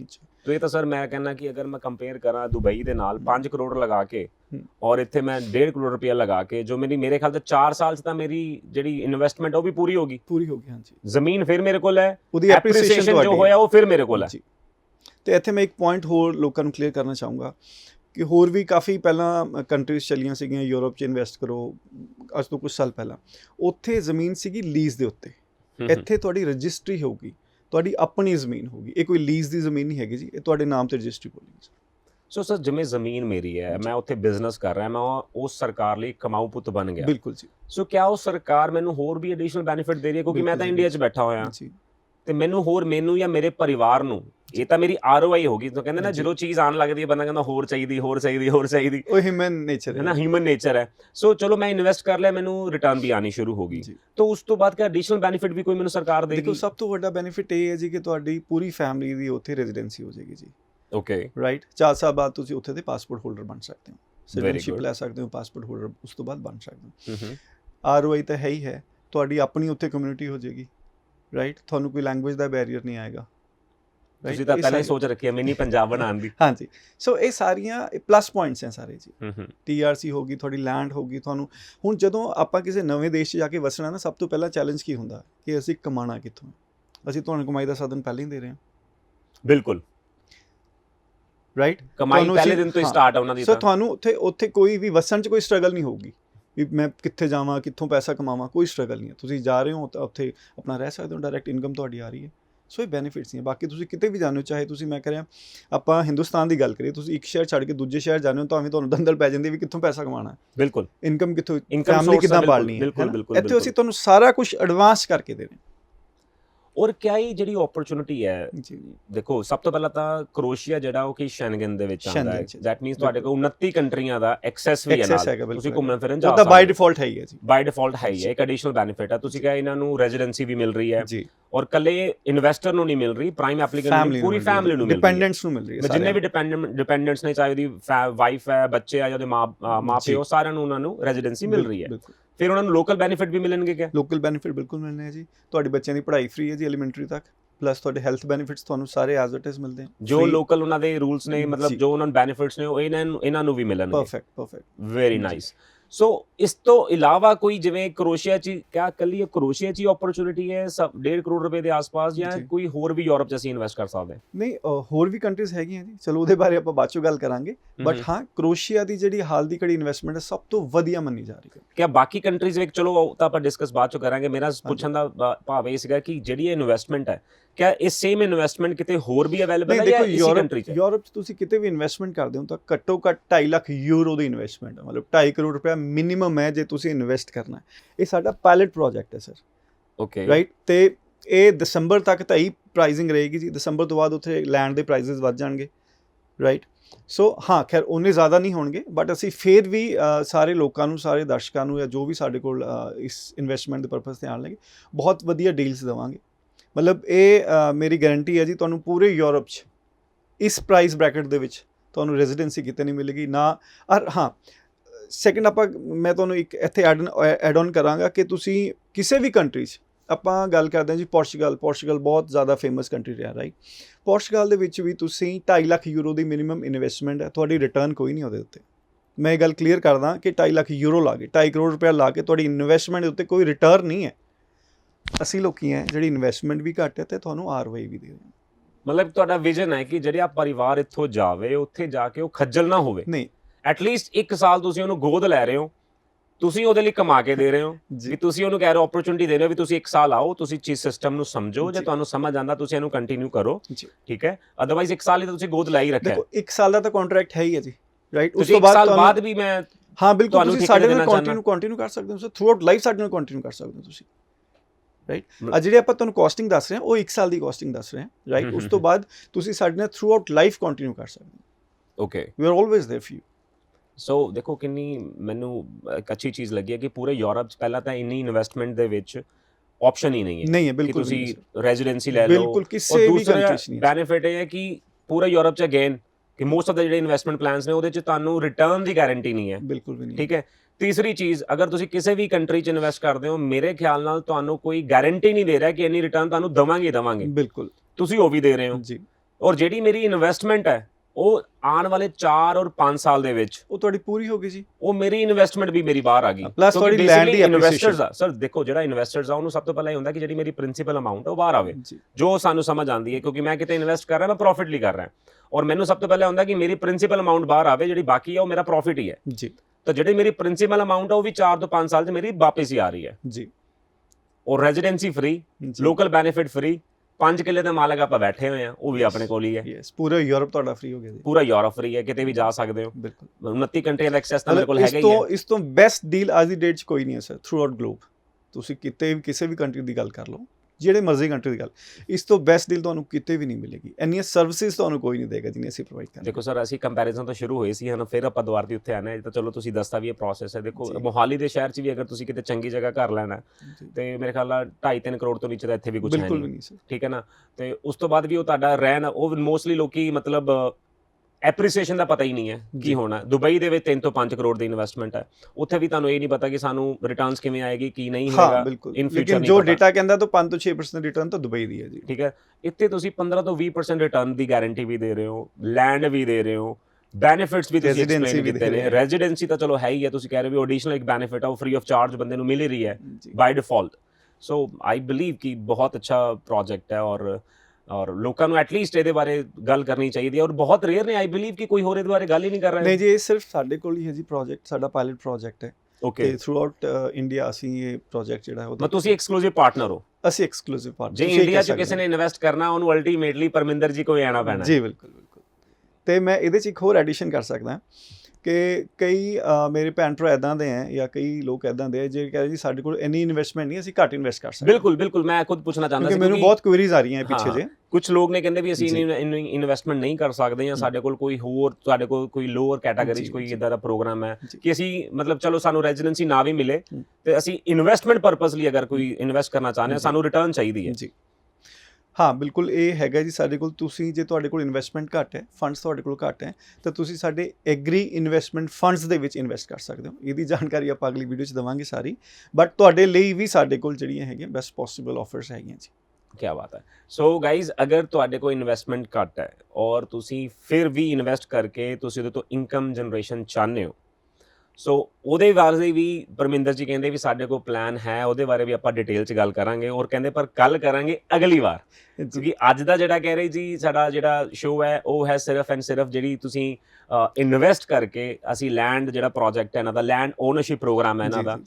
ਤੋ ਇਹ ਤਾਂ ਸਰ ਮੈਂ ਕਹਿੰਦਾ ਕਿ ਅਗਰ ਮੈਂ ਕੰਪੇਅਰ ਕਰਾਂ ਦੁਬਈ ਦੇ ਨਾਲ 5 ਕਰੋੜ ਲਗਾ ਕੇ। ਔਰ ਇੱਥੇ ਮੈਂ 1.5 ਕਰੋੜ ਰੁਪਇਆ ਲਗਾ ਕੇ ਜੋ ਮੇਰੀ ਮੇਰੇ ਖਿਆਲ ਤੇ 4 ਸਾਲ ਚ ਤਾਂ ਮੇਰੀ ਜਿਹੜੀ ਇਨਵੈਸਟਮੈਂਟ ਉਹ ਵੀ ਪੂਰੀ ਹੋ ਗਈ। ਪੂਰੀ ਹੋ ਗਈ ਹਾਂਜੀ ਜ਼ਮੀਨ ਫਿਰ ਮੇਰੇ ਕੋਲ ਹੈ ਉਹਦੀ ਐਪਰੀਸੀਏਸ਼ਨ ਜੋ। ਹੋਇਆ ਉਹ ਫਿਰ ਮੇਰੇ ਕੋਲ ਹੈ। ਤੇ ਇੱਥੇ ਮੈਂ ਇੱਕ ਪੁਆਇੰਟ ਹੋਰ ਲੋਕਾਂ ਨੂੰ ਕਲੀਅਰ ਕਰਨਾ ਚਾਹੂੰਗਾ। ਕਿ ਹੋਰ ਵੀ ਕਾਫੀ ਪਹਿਲਾਂ ਕੰਟਰੀਜ਼ ਚੱਲੀਆਂ ਸੀਗੀਆਂ ਯੂਰਪ 'ਚ ਇਨਵੈਸਟ ਕਰੋ ਅੱਜ ਤੋਂ ਕੁਝ ਸਾਲ ਪਹਿਲਾਂ। ਉੱਥੇ ਜ਼ਮੀਨ ਸੀਗੀ ਲੀਜ਼ ਦੇ ਉੱਤੇ। ਇੱਥੇ ਤੁਹਾਡੀ ਰਜਿਸਟਰੀ ਹੋਊਗੀ। ਤੁਹਾਡੀ ਆਪਣੀ ਜ਼ਮੀਨ ਹੋਊਗੀ। ਇਹ ਕੋਈ ਲੀਜ਼ ਦੀ ਜ਼ਮੀਨ ਨਹੀਂ ਹੈਗੀ ਜੀ। ਇਹ ਤੁਹਾਡੇ ਨਾਮ ਤੇ ਰਜਿਸਟਰੀ ਹੋਊਗੀ ਸੋ। ਸਰ ਜਿਵੇਂ ਜ਼ਮੀਨ ਮੇਰੀ ਹੈ ਮੈਂ ਉੱਥੇ ਬਿਜ਼ਨਸ ਕਰ ਰਿਹਾ ਮੈਂ ਉਹ- ਉਸ ਸਰਕਾਰ ਲਈ ਕਮਾਊ ਪੁੱਤ ਬਣ ਗਿਆ। ਬਿਲਕੁਲ ਜੀ। ਸੋ ਕਿਆ ਉਹ ਸਰਕਾਰ ਮੈਨੂੰ ਹੋਰ ਵੀ ਐਡੀਸ਼ਨਲ ਬੈਨੀਫਿਟ ਦੇ ਰਹੀ ਹੈ? ਕਿਉਂਕਿ ਮੈਂ ਤਾਂ। ਇੰਡੀਆ 'ਚ ਬੈਠਾ ਹੋਇਆ। ਜੀ। ਤੇ ਮੈਨੂੰ ਹੋਰ ਮੈਨੂੰ ਜਾਂ ਮੇਰੇ ਪਰਿਵਾਰ ਨੂੰ ਇਹ ਤਾਂ ਮੇਰੀ ਆਰਓਆਈ ਹੋਗੀ। ਤਾਂ ਕਹਿੰਦੇ ਨਾ। ਜਦੋਂ ਚੀਜ਼ ਆਣ ਲੱਗਦੀ ਹੈ ਬੰਦਾ ਕਹਿੰਦਾ ਹੋਰ ਚਾਹੀਦੀ ਹੋਰ ਚਾਹੀਦੀ ਹੋਰ ਚਾਹੀਦੀ। ਉਹ ਹਿਊਮਨ ਨੇਚਰ ਹੈ ਨਾ ਹਿਊਮਨ ਨੇਚਰ ਹੈ। ਸੋ ਚਲੋ ਮੈਂ ਇਨਵੈਸਟ ਕਰ ਲਿਆ ਮੈਨੂੰ ਰਿਟਰਨ ਵੀ ਆਣੀ ਸ਼ੁਰੂ ਹੋ ਗਈ। ਤਾਂ ਉਸ ਤੋਂ ਬਾਅਦ ਕਿ ਐਡੀਸ਼ਨਲ ਬੈਨੀਫਿਟ ਵੀ ਕੋਈ ਮੈਨੂੰ ਸਰਕਾਰ ਦੇਖੋ ਦੇਗੀ ਸਭ ਤੋਂ ਵੱਡਾ ਬੈਨੀਫਿਟ ਇਹ ਹੈ ਜੀ ਕਿ ਤੁਹਾਡੀ ਪੂਰੀ ਫੈਮਿਲੀ ਦੀ ਉੱਥੇ ਰੈਜ਼ੀਡੈਂਸੀ ਹੋ ਜਾਏਗੀ ਜੀ। ਓਕੇ ਰਾਈਟ 4 ਸਾਲ ਬਾਅਦ ਤੁਸੀਂ ਉੱਥੇ ਦੇ ਪਾਸਪੋਰਟ ਹੋਲਡਰ ਬਣ ਸਕਦੇ ਹੋ। ਸਿਟੀਜ਼ਨਸ਼ਿਪ. ਲੈ ਸਕਦੇ ਹੋ ਪਾਸਪੋਰਟ ਹੋਲਡਰ ਉਸ ਤੋਂ ਬਾਅਦ ਬਣ ਸਕਦੇ ਹੋ। ਹੂੰ ਆਰਓਆਈ ਤਾਂ ਹੈ ਹੀ ਹੈ। ਤੁਹਾਡੀ ਆਪਣੀ ਉੱਥੇ ਕਮਿਊਨਿਟੀ ਹੋ ਜਾਏਗੀ। ਰਾਈਟ ਤੁਹਾਨੂੰ ਕੋਈ ਲੈਂਗੁਏਜ ਦਾ ਬੈਰੀਅਰ ਨਹੀਂ ਆਏਗਾ? ਤੁਸੀਂ ਤਾਂ ਪਹਿਲਾਂ ਹੀ ਸੋਚ ਰੱਖਿਆ ਮਿਨੀ ਪੰਜਾਬ ਬਣਾਉਣ ਦੀ। ਹਾਂਜੀ। ਸੋ ਇਹ ਸਾਰੀਆਂ ਪਲੱਸ ਪੁਆਇੰਟਸ ਹੈ ਸਾਰੇ ਜੀ। ਹੂੰ ਹੂੰ। ਟੀਆਰਸੀ ਹੋਗੀ ਤੁਹਾਡੀ ਲੈਂਡ ਹੋਗੀ ਤੁਹਾਨੂੰ ਹੁਣ ਜਦੋਂ ਆਪਾਂ ਕਿਸੇ ਨਵੇਂ ਦੇਸ਼ 'ਚ ਜਾ ਕੇ ਵਸਣਾ ਨਾ ਸਭ ਤੋਂ ਪਹਿਲਾਂ ਚੈਲੰਜ ਕੀ ਹੁੰਦਾ? ਕਿ ਅਸੀਂ ਕਮਾਣਾ ਕਿੱਥੋਂ? ਹੈ? ਅਸੀਂ ਤੁਹਾਨੂੰ ਕਮਾਈ ਦਾ ਸਾਧਨ ਪਹਿਲਾਂ ਹੀ ਦੇ ਰਹੇ ਹਾਂ। ਬਿਲਕੁਲ। ਰਾਈਟ ਕਮਾਈ ਪਹਿਲੇ ਦਿਨ ਤੋਂ ਹੀ ਹਾਂ। ਸਟਾਰਟ ਉਹਨਾਂ ਦੀ ਸੋ ਤੁਹਾਨੂੰ ਉੱਥੇ ਉੱਥੇ ਕੋਈ ਵੀ ਵਸਣ 'ਚ ਕੋਈ ਸਟਰਗਲ ਨਹੀਂ ਹੋਊਗੀ। ਵੀ ਮੈਂ ਕਿੱਥੇ ਜਾਵਾਂ ਕਿੱਥੋਂ ਪੈਸਾ ਕਮਾਵਾਂ ਕੋਈ ਸਟਰਗਲ ਨਹੀਂ ਹੈ। ਤੁਸੀਂ ਜਾ ਰਹੇ ਹੋ ਤਾਂ ਉੱਥੇ ਆਪਣਾ ਰਹਿ ਸਕਦੇ ਹੋ ਡਾਇਰੈਕਟ ਇਨਕਮ ਤੁਹਾਡੀ ਆ ਰਹੀ ਹੈ। ਸੋ ਇਹ ਬੈਨੀਫਿਟਸ ਨੇ। ਬਾਕੀ ਤੁਸੀਂ ਕਿਤੇ ਵੀ ਹੋ ਚਾਹੇ ਤੁਸੀਂ ਮੈਂ ਕਰਿਆ ਆਪਾਂ ਹਿੰਦੁਸਤਾਨ ਦੀ ਗੱਲ ਕਰੀਏ ਤੁਸੀਂ ਇੱਕ ਸ਼ਹਿਰ ਛੱਡ ਕੇ ਦੂਜੇ ਸ਼ਹਿਰ ਹੋ ਤਾਂ ਵੀ ਤੁਹਾਨੂੰ ਦੰਦਲ ਪੈ ਜਾਂਦੀ ਵੀ ਕਿੱਥੋਂ ਪੈਸਾ ਕਮਾਉਣਾ ਹੈ। ਬਿਲਕੁਲ। ਇਨਕਮ ਕਿੱਥੋਂ ਫੈਮਿਲੀ ਕਿੱਦਾਂ ਪਾਲਣੀ ਹੈ ਬਿਲਕੁਲ, ਹੈ ਨਾ? ਬਿਲਕੁਲ, ਇੱਥੇ ਅਸੀਂ। ਤੁਹਾਨੂੰ ਸਾਰਾ ਕੁਝ ਐਡਵਾਂਸ ਕਰਕੇ ਦੇ ਰਹੇ ਹਾਂ। ਔਰ ਕਿਆ ਇਹ ਜਿਹੜੀ ਓਪਰਚੁਨਿਟੀ ਹੈ ਜੀ ਦੇਖੋ ਸਭ ਤੋਂ ਪਹਿਲਾਂ ਤਾਂ ਕਰੋਸ਼ੀਆ ਜਿਹੜਾ ਉਹ ਕਿ ਸ਼ੈਂਗਨ ਦੇ ਵਿੱਚ ਆਉਂਦਾ ਹੈ। ਦੈਟ ਮੀਨਸ ਤੁਹਾਡੇ ਕੋਲ 29 ਕੰਟਰੀਆਂ ਦਾ ਐਕਸੈਸ ਵੀ ਹੈ ਨਾਲ। ਤੁਸੀਂ ਘੁੰਮਣ ਫਿਰਨ ਜਾ ਤਾਂ ਬਾਈ ਸਕਦੇ ਡਿਫਾਲਟ ਹੈ ਹੀ ਹੈ ਜੀ। ਬਾਈ ਡਿਫਾਲਟ ਹੈ ਹੀ ਹੈ ਇੱਕ ਐਡੀਸ਼ਨਲ ਬੈਨੀਫਿਟ ਹੈ ਤੁਸੀਂ ਕਿਹਾ ਇਹਨਾਂ ਨੂੰ ਰੈਜ਼ੀਡੈਂਸੀ ਵੀ ਮਿਲ ਰਹੀ ਹੈ। ਜੀ। ਔਰ ਕੱਲੇ ਇਨਵੈਸਟਰ ਨੂੰ ਨਹੀਂ ਮਿਲ ਰਹੀ ਪ੍ਰਾਈਮ ਐਪਲੀਕੈਂਟ ਨੂੰ ਪੂਰੀ ਫੈਮਿਲੀ ਨੂੰ ਮਿਲ ਰਹੀ ਡਿਪੈਂਡੈਂਟਸ ਨੂੰ ਮਿਲ ਰਹੀ ਹੈ ਜਿੰਨੇ ਵੀ ਡਿਪੈਂਡੈਂਟ ਡਿਪੈਂਡੈਂਟਸ ਨੇ ਚਾਹੇ ਉਹਦੀ ਵਾਈਫ ਹੈ ਬੱਚੇ ਆ ਜਾਂ ਉਹਦੇ ਮਾਂ ਅ, ਮਾਂ ਜੀ। ਪਿਓ ਸਾਰਿਆਂ ਨੂੰ ਉਹਨਾਂ ਨੂੰ ਰੈਜ਼ੀਡੈਂਸੀ ਮਿਲ ਰਹੀ ਹੈ। ਫਿਰ ਉਹਨਾਂ ਨੂੰ ਲੋਕਲ ਬੈਨੀਫਿਟ ਵੀ ਮਿਲਣਗੇ ਕਿਆ? ਲੋਕਲ ਬੈਨੀਫਿਟ ਬਿਲਕੁਲ ਮਿਲਨੇ ਹੈ ਜੀ। ਤੁਹਾਡੇ ਬੱਚਿਆਂ ਦੀ ਪੜ੍ਹਾਈ ਫ੍ਰੀ ਹੈ ਜੀ ਐਲੀਮੈਂਟਰੀ ਤੱਕ। ਪਲੱਸ ਤੁਹਾਡੇ ਹੈਲਥ ਬੈਨੀਫਿਟਸ ਤੁਹਾਨੂੰ ਸਾਰੇ ਐਜ਼ ਇਟ ਇਜ਼ ਮਿਲਦੇ ਹਨ ਜੋ ਲੋਕਲ ਉਹਨਾਂ ਦੇ ਰੂਲਸ ਨੇ ਮਤਲਬ ਜੀ। ਉਹਨਾਂ ਨੂੰ ਬੈਨੀਫਿਟਸ ਨੇ ਉਹ ਇਹਨਾਂ ਨੂੰ ਇਹਨਾਂ ਨੂੰ ਵੀ ਮਿਲਣਗੇ। Perfect perfect very. Nice so ਇਸ ਤੋਂ ਇਲਾਵਾ ਕੋਈ ਜਿਵੇਂ ਕਰੋਸ਼ੀਆ ਚ ਕਿਆ ਕੱਲੀ ਕਰੋਸ਼ੀਆ ਚ ਹੀ ਓਪਰਚੁਨਿਟੀ ਹੈ ਸਭ 1.5 ਕਰੋੜ ਰੁਪਏ ਦੇ ਆਸ-ਪਾਸ ਜਾਂ। ਕੋਈ ਹੋਰ ਵੀ ਯੂਰਪ ਚ ਅਸੀਂ ਇਨਵੈਸਟ ਕਰ ਸਕਦੇ ਹਾਂ? ਨਹੀਂ ਹੋਰ ਵੀ ਕੰਟਰੀਜ਼ ਹੈਗੀਆਂ ਜੀ। ਚਲੋ ਉਹਦੇ ਬਾਰੇ ਆਪਾਂ ਬਾਅਦ ਚੋਂ ਗੱਲ ਕਰਾਂਗੇ। ਬਟ ਹਾਂ ਕਰੋਸ਼ੀਆ ਦੀ ਜਿਹੜੀ ਹਾਲ ਦੀ ਘੜੀ ਇਨਵੈਸਟਮੈਂਟ ਹੈ ਸਭ ਤੋਂ ਵਧੀਆ ਮੰਨੀ ਜਾ ਰਹੀ ਹੈ। ਕਿਆ ਬਾਕੀ ਕੰਟਰੀਜ਼ ਵਿੱਚ ਚਲੋ ਤਾਂ ਆਪਾਂ ਡਿਸਕਸ ਬਾਅਦ ਚ ਕਰਾਂਗੇ। ਮੇਰਾ ਪੁੱਛਣ ਦਾ ਭਾਵ ਇਹ ਸੀਗਾ ਕਿ ਜਿਹੜੀ ਇਹ ਇਨਵੈਸਟਮੈਂਟ ਹੈ ਕਿਆ ਇਹ ਸੇਮ ਇਨਵੈਸਟਮੈਂਟ ਕਿਤੇ ਹੋਰ ਵੀ ਅਵੇਲੇਬਲ ਹੈ ਜਾਂ ਦੇਖੋ ਇਸੇ ਯੂਰਪ ਕੰਟਰੀ ਚ? ਯੂਰਪ 'ਚ ਤੁਸੀਂ ਕਿਤੇ ਵੀ ਇਨਵੈਸਟਮੈਂਟ ਕਰਦੇ ਹੋ ਤਾਂ ਘੱਟੋ ਘੱਟ 2.5 ਲੱਖ ਯੂਰੋ ਦੀ ਇਨਵੈਸਟਮੈਂਟ ਹੈ। ਮਤਲਬ 2.5 ਕਰੋੜ ਰੁਪਏ ਮਿਨੀਮਮ ਹੈ ਜੇ ਤੁਸੀਂ ਇਨਵੈਸਟ ਕਰਨਾ ਹੈ। ਇਹ ਸਾਡਾ ਪਾਇਲਟ ਪ੍ਰੋਜੈਕਟ ਹੈ ਸਰ ਓਕੇ ਰਾਈਟ ਤੇ ਇਹ ਦਸੰਬਰ ਤੱਕ ਤਾਂ ਹੀ ਪ੍ਰਾਈਸਿੰਗ ਰਹੇਗੀ ਜੀ। ਦਸੰਬਰ ਤੋਂ ਬਾਅਦ ਉੱਥੇ ਲੈਂਡ ਦੇ ਪ੍ਰਾਈਸਸ ਵੱਧ ਜਾਣਗੇ। ਰਾਈਟ ਸੋ ਹਾਂ ਖੈਰ ਉਹਨੇ ਜ਼ਿਆਦਾ ਨਹੀਂ ਹੋਣਗੇ ਬਟ ਅਸੀਂ ਫੇਰ ਵੀ ਸਾਰੇ ਲੋਕਾਂ ਨੂੰ ਸਾਰੇ ਦਰਸ਼ਕਾਂ ਨੂੰ ਜਾਂ ਜੋ ਵੀ ਸਾਡੇ ਕੋਲ ਇਸ ਇਨਵੈਸਟਮੈਂਟ ਦੇ ਪਰਪਸ ਤੇ ਆਣ ਲੱਗੇ ਬਹੁਤ ਵਧੀਆ ਡੀਲਸ ਦੇਵਾਂਗੇ। ਮਤਲਬ ਇਹ ਮੇਰੀ ਗਾਰੰਟੀ ਹੈ ਜੀ ਤੁਹਾਨੂੰ ਪੂਰੇ ਯੂਰਪ 'ਚ, ਇਸ ਪ੍ਰਾਈਸ ਬ੍ਰੈਕਟ ਦੇ ਵਿੱਚ ਤੁਹਾਨੂੰ ਰੈਜ਼ੀਡੈਂਸੀ ਕਿਤੇ ਨਹੀਂ ਮਿਲੇਗੀ, ਨਾ ਔਰ ਹਾਂ ਸੈਕਿੰਡ ਆਪਾਂ, ਮੈਂ ਤੁਹਾਨੂੰ ਇੱਕ ਇੱਥੇ ਐਡ ਐਡ ਆਨ ਕਰਾਂਗਾ ਕਿ ਤੁਸੀਂ ਕਿਸੇ ਵੀ ਕੰਟਰੀ 'ਚ, ਆਪਾਂ ਗੱਲ ਕਰਦੇ ਹਾਂ ਜੀ ਪੋਰਚੁਗਲ ਪੋਰਚੁਗਲ ਬਹੁਤ ਜ਼ਿਆਦਾ ਫੇਮਸ ਕੰਟਰੀ ਰਿਹਾ ਰਾਈਟ ਪੋਰਚੁਗਲ ਦੇ ਵਿੱਚ ਵੀ ਤੁਸੀਂ 2.5 ਲੱਖ ਯੂਰੋ ਦੀ ਮਿਨੀਮਮ ਇਨਵੈਸਟਮੈਂਟ ਹੈ, ਤੁਹਾਡੀ ਰਿਟਰਨ ਕੋਈ ਨਹੀਂ ਉਹਦੇ ਉੱਤੇ। ਮੈਂ ਇਹ ਗੱਲ ਕਲੀਅਰ ਕਰਦਾ ਕਿ 2.5 ਲੱਖ ਯੂਰੋ ਲਾ ਕੇ 2.5 ਕਰੋੜ ਰੁਪਏ ਲਾ ਕੇ ਤੁਹਾਡੀ ਇਨਵੈਸਟਮੈਂਟ ਦੇ ਉੱਤੇ ਕੋਈ ਰਿਟਰਨ ਨਹੀਂ ਹੈ। ਅਸੀਂ ਲੋਕੀ ਹੈ ਜਿਹੜੀ ਇਨਵੈਸਟਮੈਂਟ ਵੀ ਘੱਟ ਹੈ ਤੇ ਤੁਹਾਨੂੰ ਆਰਓਆਈ ਵੀ ਦੇ ਰਹੇ ਹਾਂ। ਮਤਲਬ ਤੁਹਾਡਾ ਵਿਜ਼ਨ ਹੈ ਕਿ ਜਿਹੜੇ ਆ ਪਰਿਵਾਰ ਇੱਥੋਂ ਜਾਵੇ ਉੱਥੇ ਜਾ ਕੇ ਉਹ ਖੱਜਲ ਨਾ ਹੋਵੇ। ਨਹੀਂ। ਐਟਲੀਸਟ 1 ਸਾਲ ਤੁਸੀਂ ਉਹਨੂੰ ਗੋਦ ਲੈ ਰਹੇ ਹੋ। ਤੁਸੀਂ ਉਹਦੇ ਲਈ ਕਮਾ ਕੇ ਦੇ ਰਹੇ ਹੋ। ਵੀ ਜੀ ਤੁਸੀਂ ਉਹਨੂੰ ਕਹਿ ਰਹੇ ਹੋ ਓਪਰਚੁਨਿਟੀ ਦੇ ਰਹੇ ਹੋ ਵੀ ਤੁਸੀਂ 1 ਸਾਲ ਆਓ ਤੁਸੀਂ ਚੀਜ਼ ਸਿਸਟਮ ਨੂੰ ਸਮਝੋ ਜੇ ਜੀ। ਤੁਹਾਨੂੰ ਸਮਝ ਆਂਦਾ ਤੁਸੀਂ ਇਹਨੂੰ ਕੰਟੀਨਿਊ ਕਰੋ। ਜੀ। ਠੀਕ ਹੈ? ਅਦਰਵਾਈਜ਼ 1 ਸਾਲ ਹੀ ਤਾਂ ਤੁਸੀਂ ਗੋਦ ਲੈ ਹੀ ਰੱਖਿਆ ਹੈ। ਦੇਖੋ 1 ਸਾਲ ਦਾ ਤਾਂ ਕੰਟਰੈਕਟ ਹੈ ਹੀ ਹੈ ਜੀ ਰਾਈਟ ਉਸ ਤੁਸੀਂ ਤੋਂ 1 ਬਾਅਦ ਸਾਲ ਤੁਹਾਨੂੰ- ਬਾਅਦ ਵੀ ਮੈਂ ਹਾਂ ਬਿਲਕੁਲ ਤੁਹਾਨੂੰ ਤੁਸੀਂ ਠੇਕੇ ਸਾਡੇ ਦੇਣਾ ਨਾਲ ਚਾਹੁੰਦਾ। ਕੰਟੀਨਿਊ ਕੰਟੀਨਿਊ ਕਰ ਸਕਦੇ ਹੋ ਸਰ ਥਰੂ ਆਊਟ ਲਾਈਫ ਸਾਡੇ ਨਾਲ ਕੰਟੀਨਿਊ ਕਰ ਸਕਦੇ ਹੋ ਤੁਸੀਂ। ਰਾਈਟ ਆ ਜਿਹੜੇ ਆਪਾਂ ਤੁਹਾਨੂੰ ਕਾਸਟਿੰਗ ਦੱਸ ਰਹੇ ਹਾਂ ਉਹ 1 ਸਾਲ ਦੀ ਕਾਸਟਿੰਗ ਦੱਸ ਰਹੇ ਹਾਂ ਰਾਈਟ ਉਸ ਤੋਂ ਬਾਅਦ ਤੁਸੀਂ ਸਾਡੇ ਨਾਲ ਥਰੂ ਆਊਟ ਲਾਈਫ ਕੰਟੀਨਿਊ ਕਰ ਸਕਦੇ ਹੋ। Okay we are always there for you so ਦੇਖੋ ਕਿੰਨੀ ਮੈਨੂੰ ਇੱਕ ਅੱਛੀ ਚੀਜ਼ ਲੱਗੀ ਹੈ ਕਿ ਪੂਰੇ ਯੂਰਪ ਚ ਪਹਿਲਾਂ ਤਾਂ ਇੰਨੀ ਇਨਵੈਸਟਮੈਂਟ ਦੇ ਵਿੱਚ ਆਪਸ਼ਨ ਹੀ ਨਹੀਂ ਹੈ ਨਹੀਂ ਹੈ ਬਿਲਕੁਲ ਤੁਸੀਂ ਰੈਜ਼ੀਡੈਂਸੀ ਲੈ ਲਓ। ਬਿਲਕੁਲ ਕਿਸੇ ਵੀ ਕੰਟਰੀ ਚ ਨਹੀਂ ਬੈਨੀਫਿਟ ਇਹ ਹੈ ਕਿ ਪੂਰਾ ਯੂਰਪ ਚ ਅਗੇਨ ਕਿ ਮੋਸਟ ਆਫ ਦਾ ਜਿਹੜੇ ਇਨਵੈਸਟਮੈਂਟ ਪਲਾਨਸ ਨੇ ਉਹਦੇ ਚ ਤੁਹਾਨੂੰ ਰਿਟਰਨ ਦੀ ਗਾਰੰਟੀ ਨਹੀਂ ਹੈ। ਬਿਲਕੁਲ ਵੀ ਨਹੀਂ ਠੀਕ ਹੈ? ਤੀਸਰੀ ਚੀਜ਼ ਅਗਰ ਤੁਸੀਂ ਕਿਸੇ ਵੀ ਕੰਟਰੀ 'ਚ ਇਨਵੈਸਟ ਕਰਦੇ ਹੋ ਮੇਰੇ ਖਿਆਲ ਨਾਲ ਤੁਹਾਨੂੰ ਕੋਈ ਗਾਰੰਟੀ ਨਹੀਂ ਦੇ ਰਿਹਾ ਕਿ ਇੰਨੀ ਰਿਟਰਨ ਤੁਹਾਨੂੰ ਦਵਾਂਗੇ ਦਵਾਂਗੇ। ਬਿਲਕੁਲ। ਤੁਸੀਂ ਉਹ ਵੀ ਦੇ ਰਹੇ ਹੋ। ਜੀ। ਔਰ ਜਿਹੜੀ ਮੇਰੀ ਇਨਵੈਸਟਮੈਂਟ ਹੈ ਉਹ ਆਉਣ ਵਾਲੇ 4 ਔਰ 5 ਸਾਲ ਦੇ ਵਿੱਚ ਉਹ ਤੁਹਾਡੀ ਪੂਰੀ ਹੋ ਗਈ ਜੀ। ਉਹ ਮੇਰੀ ਇਨਵੈਸਟਮੈਂਟ ਵੀ ਮੇਰੀ ਬਾਹਰ ਆ ਗਈ। Plus ਤੁਹਾਡੀ land ਦੀ ਇਨਵੈਸਟਰਸ ਆ। ਸਰ ਦੇਖੋ ਜਿਹੜਾ ਇਨਵੈਸਟਰਸ ਆ ਉਹਨੂੰ ਸਭ ਤੋਂ ਪਹਿਲਾਂ ਇਹ ਹੁੰਦਾ ਕਿ ਜਿਹੜੀ ਮੇਰੀ ਪ੍ਰਿੰਸੀਪਲ ਅਮਾਉਂਟ ਹੈ ਉਹ ਬਾਹਰ ਆਵੇ। ਜੀ। ਸਾਨੂੰ ਸਮਝ ਆਉਂਦੀ ਹੈ ਕਿਉਂਕਿ ਮੈਂ ਕਿਤੇ ਇਨਵੈਸਟ ਕਰ ਰਿਹਾ ਮੈਂ ਪ੍ਰੋਫਿਟ ਲਈ ਕਰ ਰਿਹਾ। ਔਰ ਮੈਨੂੰ ਸਭ ਤੋਂ ਪਹਿਲਾਂ ਹੁੰਦਾ ਕਿ ਮੇਰੀ ਪ੍ਰਿੰਸੀਪਲ ਅਮਾਉਂਟ ਬਾਹਰ ਆਵੇ ਜਿਹੜੀ ਬਾਕੀ ਹੈ ਉਹ ਮੇਰਾ ਪ੍ਰੋਫਿਟ ਹੀ ਹੈ। ਜੀ। ਤਾਂ ਜਿਹੜੀ ਮੇਰੀ ਪ੍ਰਿੰਸੀਪਲ ਅਮਾਉਂਟ ਹੈ ਉਹ ਵੀ 4 ਤੋਂ 5 ਸਾਲ 'ਚ ਮੇਰੀ ਵਾਪਸ ਹੀ ਆ ਰਹੀ ਹੈ। ਜੀ। ਔਰ residency free local benefit free 5 ਕਿੱਲੇ ਦੇ ਮਾਲਕ ਆਪਾਂ ਬੈਠੇ ਹੋਏ ਆ ਉਹ ਵੀ ਆਪਣੇ ਕੋਲ ਹੀ ਹੈ। ਯੈਸ ਪੂਰਾ ਯੂਰਪ ਤੁਹਾਡਾ ਫ੍ਰੀ ਹੋ ਗਿਆ ਜੀ। ਪੂਰਾ ਯੂਰਪ ਫ੍ਰੀ ਹੈ ਕਿਤੇ ਵੀ ਜਾ ਸਕਦੇ ਹੋ। ਬਿਲਕੁਲ। 29 ਕੰਟਰੀਆਂ ਦਾ ਐਕਸੈਸ ਤਾਂ ਮੇਰੇ ਕੋਲ ਹੈਗਾ ਇਸ ਹੀ। ਹੈ ਤੋਂ ਇਸ ਤੋਂ ਬੈਸਟ ਡੀਲ ਅੱਜ ਦੀ ਡੇਟ 'ਚ ਕੋਈ ਨਹੀਂ ਹੈ ਸਰ ਥਰੂ ਆਊਟ ਗਲੋਬ ਤੁਸੀਂ ਕਿਤੇ ਵੀ ਕਿਸੇ ਵੀ ਕੰਟਰੀ ਦੀ ਗੱਲ ਕਰ ਲਓ। ਜਿਹੜੇ ਮਰਜ਼ੀ ਕੰਟਰੀ ਦੀ ਗੱਲ। ਇਸ ਤੋਂ ਬੈਸਟ ਡੀਲ ਤੁਹਾਨੂੰ ਕਿਤੇ ਵੀ ਨਹੀਂ ਮਿਲੇਗੀ। ਇੰਨੀਆਂ ਸਰਵਿਸਿਜ਼ ਤੁਹਾਨੂੰ ਕੋਈ ਨਹੀਂ ਦੇਗਾ ਜਿੰਨੀ ਅਸੀਂ ਪ੍ਰੋਵਾਈਡ ਕਰਦੇ ਦੇਖੋ ਸਰ ਅਸੀਂ ਕੰਪੈਰੀਜ਼ਨ ਤੋਂ ਸ਼ੁਰੂ ਹੋਏ ਸੀ ਹਨ ਫਿਰ ਆਪਾਂ ਦੁਬਾਰਾ ਦੀ ਉੱਥੇ ਆਣਾ ਹੈ ਤਾਂ ਚਲੋ ਤੁਸੀਂ ਦੱਸਤਾ ਵੀ ਇਹ ਪ੍ਰੋਸੈਸ ਹੈ। ਦੇਖੋ। ਮੋਹਾਲੀ ਦੇ ਸ਼ਹਿਰ 'ਚ ਵੀ ਅਗਰ ਤੁਸੀਂ ਕਿਤੇ ਚੰਗੀ ਜਗ੍ਹਾ ਘਰ ਲੈਣਾ ਤੇ ਮੇਰੇ ਖਿਆਲ ਨਾਲ 2.5-3 ਕਰੋੜ ਤੋਂ ਨੀਚੇ ਦਾ ਇੱਥੇ ਵੀ ਕੁਝ ਬਿਲਕੁਲ ਨਹੀਂ। ਨਹੀਂ ਸਰ ਠੀਕ ਹੈ ਨਾ? ਤੇ ਉਸ ਤੋਂ ਬਾਅਦ ਵੀ ਉਹ ਤੁਹਾਡਾ ਰਹਿਣ ਉਹ ਮੋਸਟਲੀ ਲੋਕੀ ਮਤਲਬ ਐਪਰੀਸੀਏਸ਼ਨ ਦਾ ਪਤਾ ਹੀ ਨਹੀਂ ਹੈ ਕੀ। ਹੋਣਾ। ਦੁਬਈ ਦੇ ਵਿੱਚ 3 ਤੋਂ 5 ਕਰੋੜ ਦੀ ਇਨਵੈਸਟਮੈਂਟ ਹੈ। ਉੱਥੇ ਵੀ ਤੁਹਾਨੂੰ ਇਹ ਨਹੀਂ ਪਤਾ ਕਿ ਸਾਨੂੰ ਰਿਟਰਨਸ ਕਿਵੇਂ ਆਏਗੀ ਕੀ ਨਹੀਂ ਹੋਏਗਾ। in future ਲੇਕਿਨ ਜੋ। ਡੇਟਾ ਕਹਿੰਦਾ ਤਾਂ 5 ਤੋਂ 6% ਰਿਟਰਨ ਤਾਂ ਦੁਬਈ ਦੀ ਹੈ ਜੀ। ਠੀਕ ਹੈ। ਇੱਥੇ ਤੁਸੀਂ 15 ਤੋਂ 20% ਰਿਟਰਨ ਦੀ ਗਾਰੰਟੀ ਵੀ ਦੇ ਰਹੇ ਹੋ ਲੈਂਡ ਵੀ ਦੇ ਰਹੇ ਹੋ ਬੈਨੀਫਿਟਸ ਵੀ ਤੁਸੀਂ ਐਕਸਪਲੇਨ ਕੀਤੇ ਨੇ। ਰਹੇ ਹੋ। ਰੈਜ਼ੀਡੈਂਸੀ ਤਾਂ ਚਲੋ ਹੈ ਹੀ ਹੈ ਤੁਸੀਂ ਕਹਿ ਰਹੇ ਹੋ ਐਡੀਸ਼ਨਲ ਇੱਕ ਬੈਨੀਫਿਟ ਆ ਉਹ ਫ੍ਰੀ ਆਫ ਚਾਰਜ ਬੰਦੇ ਨੂੰ ਮਿਲ ਰਹੀ ਹੈ ਬਾਈ ਡਿਫਾਲਟ ਸੋ ਆਈ ਬਲੀਵ ਕਿ ਬਹੁਤ ਅੱਛਾ ਪ੍ਰੋਜੈਕਟ ਹੈ ਔਰ ਔਰ ਲੋਕਾਂ ਨੂੰ ਐਟਲੀਸਟ ਇਹਦੇ ਬਾਰੇ ਗੱਲ ਕਰਨੀ ਚਾਹੀਦੀ ਹੈ ਔਰ ਬਹੁਤ ਰੇਅਰ ਨੇ ਆਈ ਬਲੀਵ ਕਿ ਕੋਈ ਹੋਰ ਇਹਦੇ ਬਾਰੇ ਗੱਲ ਹੀ ਨਹੀਂ ਕਰ ਰਿਹਾ। ਨਹੀਂ ਜੀ ਇਹ ਸਿਰਫ ਸਾਡੇ ਕੋਲ ਹੀ ਹੈ ਜੀ ਪ੍ਰੋਜੈਕਟ ਸਾਡਾ ਪਾਇਲਟ ਪ੍ਰੋਜੈਕਟ ਹੈ। ਓਕੇ ਤੇ ਥਰੂ ਆਊਟ ਇੰਡੀਆ ਅਸੀਂ ਇਹ ਪ੍ਰੋਜੈਕਟ ਜਿਹੜਾ ਹੈ ਮੈਂ ਉਹਦਾ ਤੁਸੀਂ ਐਕਸਕਲੂਸਿਵ ਪਾਰਟਨਰ ਹੋ? ਅਸੀਂ ਐਕਸਕਲੂਸਿਵ ਪਾਰਟਨਰ ਜੇ ਇੰਡੀਆ 'ਚ ਕਿਸੇ ਨੇ ਇਨਵੈਸਟ ਕਰਨਾ ਉਹਨੂੰ ਅਲਟੀਮੇਟਲੀ ਪਰਮਿੰਦਰ ਜੀ ਕੋਈ ਆਣਾ ਪੈਣਾ। ਜੀ ਬਿਲਕੁਲ ਬਿਲਕੁਲ। ਤੇ ਮੈਂ ਇਹਦੇ 'ਚ ਇੱਕ ਹੋਰ ਐਡੀਸ਼ਨ ਕਰ ਸਕਦਾ ਕਿ ਕਈ ਮੇਰੇ ਭੈਣ ਭਰਾ ਇਦਾਂ ਦੇ ਹੈ ਜਾਂ ਕਈ ਲੋਕ ਇਦਾਂ ਦੇ ਹੈ ਜਿਹੜੇ ਕਹਿੰਦੇ ਜੀ ਸਾਡੇ ਕੋਲ ਇੰਨੀ ਇਨਵੈਸਟਮੈਂਟ ਨਹੀਂ ਅਸੀਂ ਘੱਟ ਇਨਵੈਸਟ ਕਰ ਸਕਦੇ ਬਿਲਕੁਲ ਬਿਲਕੁਲ ਮੈਂ ਖੁਦ ਪੁੱਛਣਾ ਚਾਹੁੰਦਾ ਸੀ ਮੈਨੂੰ ਬਹੁਤ ਕੁਐਰੀਜ਼ ਆ ਰਹੀਆਂ ਪਿੱਛੇ। ਜੇ। ਕੁਝ ਲੋਕ ਨੇ ਕਹਿੰਦੇ ਵੀ ਅਸੀਂ ਇਨਵੈਸਟਮੈਂਟ ਨਹੀਂ ਕਰ ਸਕਦੇ ਜਾਂ। ਸਾਡੇ ਕੋਲ ਕੋਈ ਹੋਰ ਸਾਡੇ ਕੋਲ ਕੋਈ ਲੋਅਰ ਕੈਟਾਗਰੀ 'ਚ ਕੋਈ। ਇਦਾਂ ਦਾ ਪ੍ਰੋਗਰਾਮ ਹੈ। ਕਿ ਅਸੀਂ ਮਤਲਬ ਚਲੋ ਸਾਨੂੰ ਰੈਜ਼ੀਡੈਂਸੀ ਨਾ ਵੀ ਮਿਲੇ। ਤੇ ਅਸੀਂ ਇਨਵੈਸਟਮੈਂਟ ਪਰਪਸ ਲਈ ਅਗਰ ਕੋਈ ਇਨਵੈਸਟ ਕਰਨਾ ਚਾਹੁੰਦੇ ਹਾਂ। ਸਾਨੂੰ ਰਿਟਰਨ ਚਾਹੀਦੀ ਹੈ ਜੀ ਹਾਂ ਬਿਲਕੁਲ ਇਹ ਹੈਗਾ ਜੀ ਸਾਡੇ ਕੋਲ ਤੁਸੀਂ ਜੇ ਤੁਹਾਡੇ ਕੋਲ ਇਨਵੈਸਟਮੈਂਟ ਘੱਟ ਹੈ ਫੰਡਸ ਤੁਹਾਡੇ ਕੋਲ ਘੱਟ ਹੈ ਤਾਂ ਤੁਸੀਂ ਸਾਡੇ ਐਗਰੀ ਇਨਵੈਸਟਮੈਂਟ ਫੰਡਸ ਦੇ ਵਿੱਚ ਇਨਵੈਸਟ ਕਰ ਸਕਦੇ ਹੋ ਇਹਦੀ ਜਾਣਕਾਰੀ ਆਪਾਂ ਅਗਲੀ ਵੀਡੀਓ 'ਚ ਦਵਾਂਗੇ ਸਾਰੀ ਬਟ ਤੁਹਾਡੇ ਲਈ ਵੀ ਸਾਡੇ ਕੋਲ ਜਿਹੜੀਆਂ ਹੈਗੀਆਂ ਬੈਸਟ ਪੋਸੀਬਲ ਆਫਰਸ ਹੈਗੀਆਂ ਜੀ ਕੀ ਬਾਤ ਹੈ। ਸੋ ਗਾਇਜ਼ ਅਗਰ ਤੁਹਾਡੇ ਕੋਲ ਇਨਵੈਸਟਮੈਂਟ ਘੱਟ ਹੈ ਔਰ ਤੁਸੀਂ ਫਿਰ ਵੀ ਇਨਵੈਸਟ ਕਰਕੇ ਤੁਸੀਂ ਉਹਦੇ ਤੋਂ ਇਨਕਮ ਜਨਰੇਸ਼ਨ ਚਾਹੁੰਦੇ ਹੋ ਸੋ ਉਹਦੇ ਬਾਰੇ ਵੀ ਪਰਮਿੰਦਰ ਜੀ ਕਹਿੰਦੇ ਵੀ ਸਾਡੇ ਕੋਲ ਪਲਾਨ ਹੈ ਉਹਦੇ ਬਾਰੇ ਵੀ ਆਪਾਂ ਡਿਟੇਲ 'ਚ ਗੱਲ ਕਰਾਂਗੇ ਔਰ ਕਹਿੰਦੇ ਪਰ ਕੱਲ ਕਰਾਂਗੇ ਅਗਲੀ ਵਾਰ। ਕਿਉਂਕਿ ਅੱਜ ਦਾ ਜਿਹੜਾ ਕਹਿ ਰਹੇ ਜੀ ਸਾਡਾ ਜਿਹੜਾ ਸ਼ੋਅ ਹੈ ਉਹ ਹੈ ਸਿਰਫ ਐਂਡ ਸਿਰਫ ਜਿਹੜੀ ਤੁਸੀਂ ਇਨਵੈਸਟ ਕਰਕੇ ਅਸੀਂ ਲੈਂਡ ਜਿਹੜਾ ਪ੍ਰੋਜੈਕਟ ਹੈ ਇਹਨਾਂ ਦਾ ਲੈਂਡ ਓਨਰਸ਼ਿਪ ਪ੍ਰੋਗਰਾਮ ਹੈ ਇਹਨਾਂ ਦਾ।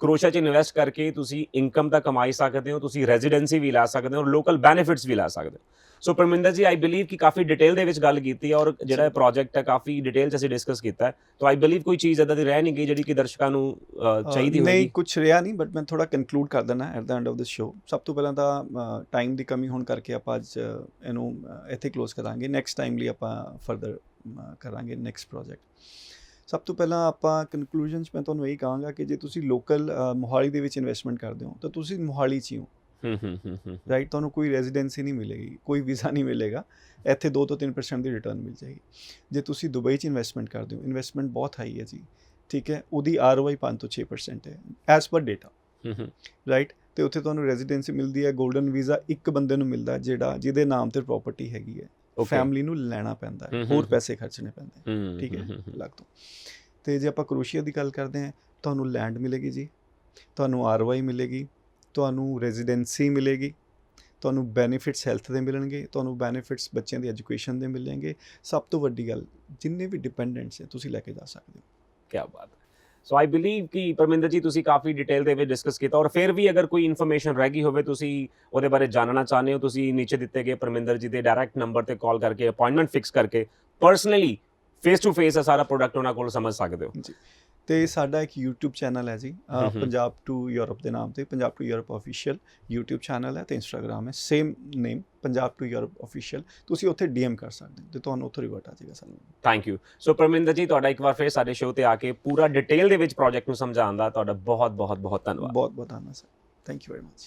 ਕਰੋਸ਼ੀਆ 'ਚ ਇਨਵੈਸਟ ਕਰਕੇ ਤੁਸੀਂ ਇਨਕਮ ਤਾਂ ਕਮਾਈ ਸਕਦੇ ਹੋ ਤੁਸੀਂ ਰੈਜ਼ੀਡੈਂਸੀ ਵੀ ਲੈ ਸਕਦੇ ਹੋ ਔਰ ਲੋਕਲ ਬੈਨੀਫਿਟਸ ਵੀ ਲੈ ਸਕਦੇ ਹੋ। ਸੋ ਪਰਮਿੰਦਰ ਜੀ ਆਈ ਬਲੀਵ ਕਿ ਕਾਫੀ ਡਿਟੇਲ ਦੇ ਵਿੱਚ ਗੱਲ ਕੀਤੀ ਹੈ ਔਰ ਜਿਹੜਾ ਪ੍ਰੋਜੈਕਟ ਹੈ ਕਾਫੀ ਡਿਟੇਲ 'ਚ ਅਸੀਂ ਡਿਸਕਸ ਕੀਤਾ ਹੈ। ਤਾਂ ਆਈ ਬਲੀਵ ਕੋਈ ਚੀਜ਼ ਇਦਾਂ ਦੀ ਰਹਿ ਨਹੀਂ ਗਈ ਜਿਹੜੀ ਕਿ ਦਰਸ਼ਕਾਂ ਨੂੰ ਚਾਹੀਦੀ ਨਹੀਂ ਹੋਵੇਗੀ ਕੁਝ ਰਿਹਾ ਨਹੀਂ ਬਟ ਮੈਂ ਥੋੜਾ ਕਨਕਲੂਡ ਕਰ ਦਿੰਦਾ at the end of this show ਸਭ ਤੋਂ ਪਹਿਲਾਂ ਤਾਂ ਟਾਈਮ ਦੀ ਕਮੀ ਹੋਣ ਕਰਕੇ ਆਪਾਂ ਅੱਜ ਇਹਨੂੰ ਇੱਥੇ ਕਲੋਜ਼ ਕਰਾਂਗੇ। ਨੈਕਸਟ ਟਾਈਮ ਲਈ ਆਪਾਂ ਫਰਦਰ ਕਰਾਂਗੇ ਨੈਕਸਟ ਪ੍ਰੋਜੈਕਟ ਸਭ ਤੋਂ ਪਹਿਲਾਂ ਆਪਾਂ ਕਨਕਲੂਜਨ ਚ ਮੈਂ ਤੁਹਾਨੂੰ ਇਹੀ ਕਹਾਂਗਾ ਕਿ ਜੇ ਤੁਸੀਂ ਲੋਕਲ ਮੋਹਾਲੀ ਦੇ ਵਿੱਚ ਇਨਵੈਸਟਮੈਂਟ ਕਰਦੇ ਹੋ ਤਾਂ ਤੁਸੀਂ ਮੋਹਾਲੀ 'ਚ ਹੂੰ ਹੂੰ। ਰਾਈਟ ਤੁਹਾਨੂੰ ਕੋਈ ਰੈਜ਼ੀਡੈਂਸੀ ਨਹੀਂ ਮਿਲੇਗੀ ਕੋਈ ਵੀਜ਼ਾ ਨਹੀਂ ਮਿਲੇਗਾ। ਇੱਥੇ 2 ਤੋਂ 3% ਦੀ ਰਿਟਰਨ ਮਿਲ ਜਾਏਗੀ। ਜੇ ਤੁਸੀਂ ਦੁਬਈ 'ਚ ਇਨਵੈਸਟਮੈਂਟ ਕਰਦੇ ਹੋ ਇਨਵੈਸਟਮੈਂਟ ਬਹੁਤ ਹਾਈ ਹੈ ਜੀ ਠੀਕ ਹੈ? ਉਹਦੀ ਆਰਓਆਈ 5 ਤੋਂ 6% ਹੈ ਐਸ ਪਰ ਡੇਟਾ ਰਾਈਟ ਤੇ ਉੱਥੇ ਤੁਹਾਨੂੰ ਰੈਜ਼ੀਡੈਂਸੀ ਮਿਲਦੀ ਹੈ 골ਡਨ ਵੀਜ਼ਾ ਇੱਕ ਬੰਦੇ ਨੂੰ ਮਿਲਦਾ ਜਿਹੜਾ ਜਿਹਦੇ ਨਾਮ ਤੇ ਪ੍ਰਾਪਰਟੀ ਹੈਗੀ ਹੈ. ਫੈਮਿਲੀ ਨੂੰ ਲੈਣਾ ਪੈਂਦਾ ਹੈ ਹੋਰ। ਪੈਸੇ ਖਰਚਣੇ ਪੈਂਦੇ ਠੀਕ ਹੈ। ਅਲੱਗ ਤੋਂ। ਤੇ ਜੇ ਆਪਾਂ ਕਰੋਸ਼ੀਆ ਦੀ ਗੱਲ ਕਰਦੇ ਹਾਂ ਤੁਹਾਨੂੰ ਲੈਂਡ ਮਿਲੇਗੀ ਜੀ ਤੁਹਾਨੂੰ ਆਰਓਆਈ ਮਿਲੇਗੀ ਤੁਹਾਨੂੰ ਰੈਜ਼ੀਡੈਂਸੀ ਮਿਲੇਗੀ ਤੁਹਾਨੂੰ ਬੈਨੀਫਿਟਸ ਹੈਲਥ ਦੇ ਮਿਲਣਗੇ ਤੁਹਾਨੂੰ ਬੈਨੀਫਿਟਸ ਬੱਚਿਆਂ ਦੀ ਐਜੂਕੇਸ਼ਨ ਦੇ ਮਿਲਣਗੇ। ਸਭ ਤੋਂ ਵੱਡੀ ਗੱਲ ਜਿੰਨੇ ਵੀ ਡਿਪੈਂਡੈਂਟਸ ਹੈ ਤੁਸੀਂ ਲੈ ਕੇ ਜਾ ਸਕਦੇ ਹੋ। ਕੀ ਬਾਤ ਹੈ। ਸੋ ਆਈ ਬਲੀਵ ਕਿ ਪਰਮਿੰਦਰ ਜੀ ਤੁਸੀਂ ਕਾਫੀ ਡਿਟੇਲ ਦੇ ਵਿੱਚ ਡਿਸਕਸ ਕੀਤਾ ਔਰ ਫਿਰ ਵੀ ਅਗਰ ਕੋਈ ਇਨਫੋਰਮੇਸ਼ਨ ਰਹਿ ਗਈ ਹੋਵੇ ਤੁਸੀਂ ਉਹਦੇ ਬਾਰੇ ਜਾਣਨਾ ਚਾਹੁੰਦੇ ਹੋ ਤੁਸੀਂ ਨੀਚੇ ਦਿੱਤੇ ਗਏ ਪਰਮਿੰਦਰ ਜੀ ਦੇ ਡਾਇਰੈਕਟ ਨੰਬਰ ਤੇ ਕਾਲ ਕਰਕੇ ਅਪਾਇੰਟਮੈਂਟ ਫਿਕਸ ਕਰਕੇ ਪਰਸਨਲੀ ਫੇਸ ਟੂ ਫੇਸ ਸਾਰਾ ਪ੍ਰੋਡਕਟ ਉਹਨਾਂ ਕੋਲ ਸਮਝ ਸਕਦੇ ਹੋ। ਤੇ ਸਾਡਾ ਇੱਕ YouTube ਚੈਨਲ ਹੈ ਜੀ। ਪੰਜਾਬ ਟੂ ਯੂਰਪ ਦੇ ਨਾਮ ਤੇ Punjab to Europe official YouTube channel ਹੈ ਤੇ Instagram ਹੈ। Same name Punjab to Europe official ਤੁਸੀਂ ਉੱਥੇ DM ਕਰ ਸਕਦੇ ਹੋ ਤੇ ਤੁਹਾਨੂੰ ਉੱਥੋਂ ਰਿਵਰਟ ਆ ਜਾਏਗਾ ਸਾਨੂੰ। Thank you so Parminder ji ਤੁਹਾਡਾ ਇੱਕ ਵਾਰ ਫਿਰ ਸਾਡੇ ਸ਼ੋਅ ਤੇ ਆ ਕੇ ਪੂਰਾ ਡਿਟੇਲ ਦੇ ਵਿੱਚ ਪ੍ਰੋਜੈਕਟ ਨੂੰ ਸਮਝਾਉਣ ਦਾ ਤੁਹਾਡਾ ਬਹੁਤ ਬਹੁਤ ਬਹੁਤ ਧੰਨਵਾਦ। ਬਹੁਤ ਬਹੁਤ ਧੰਨਵਾਦ sir thank you very much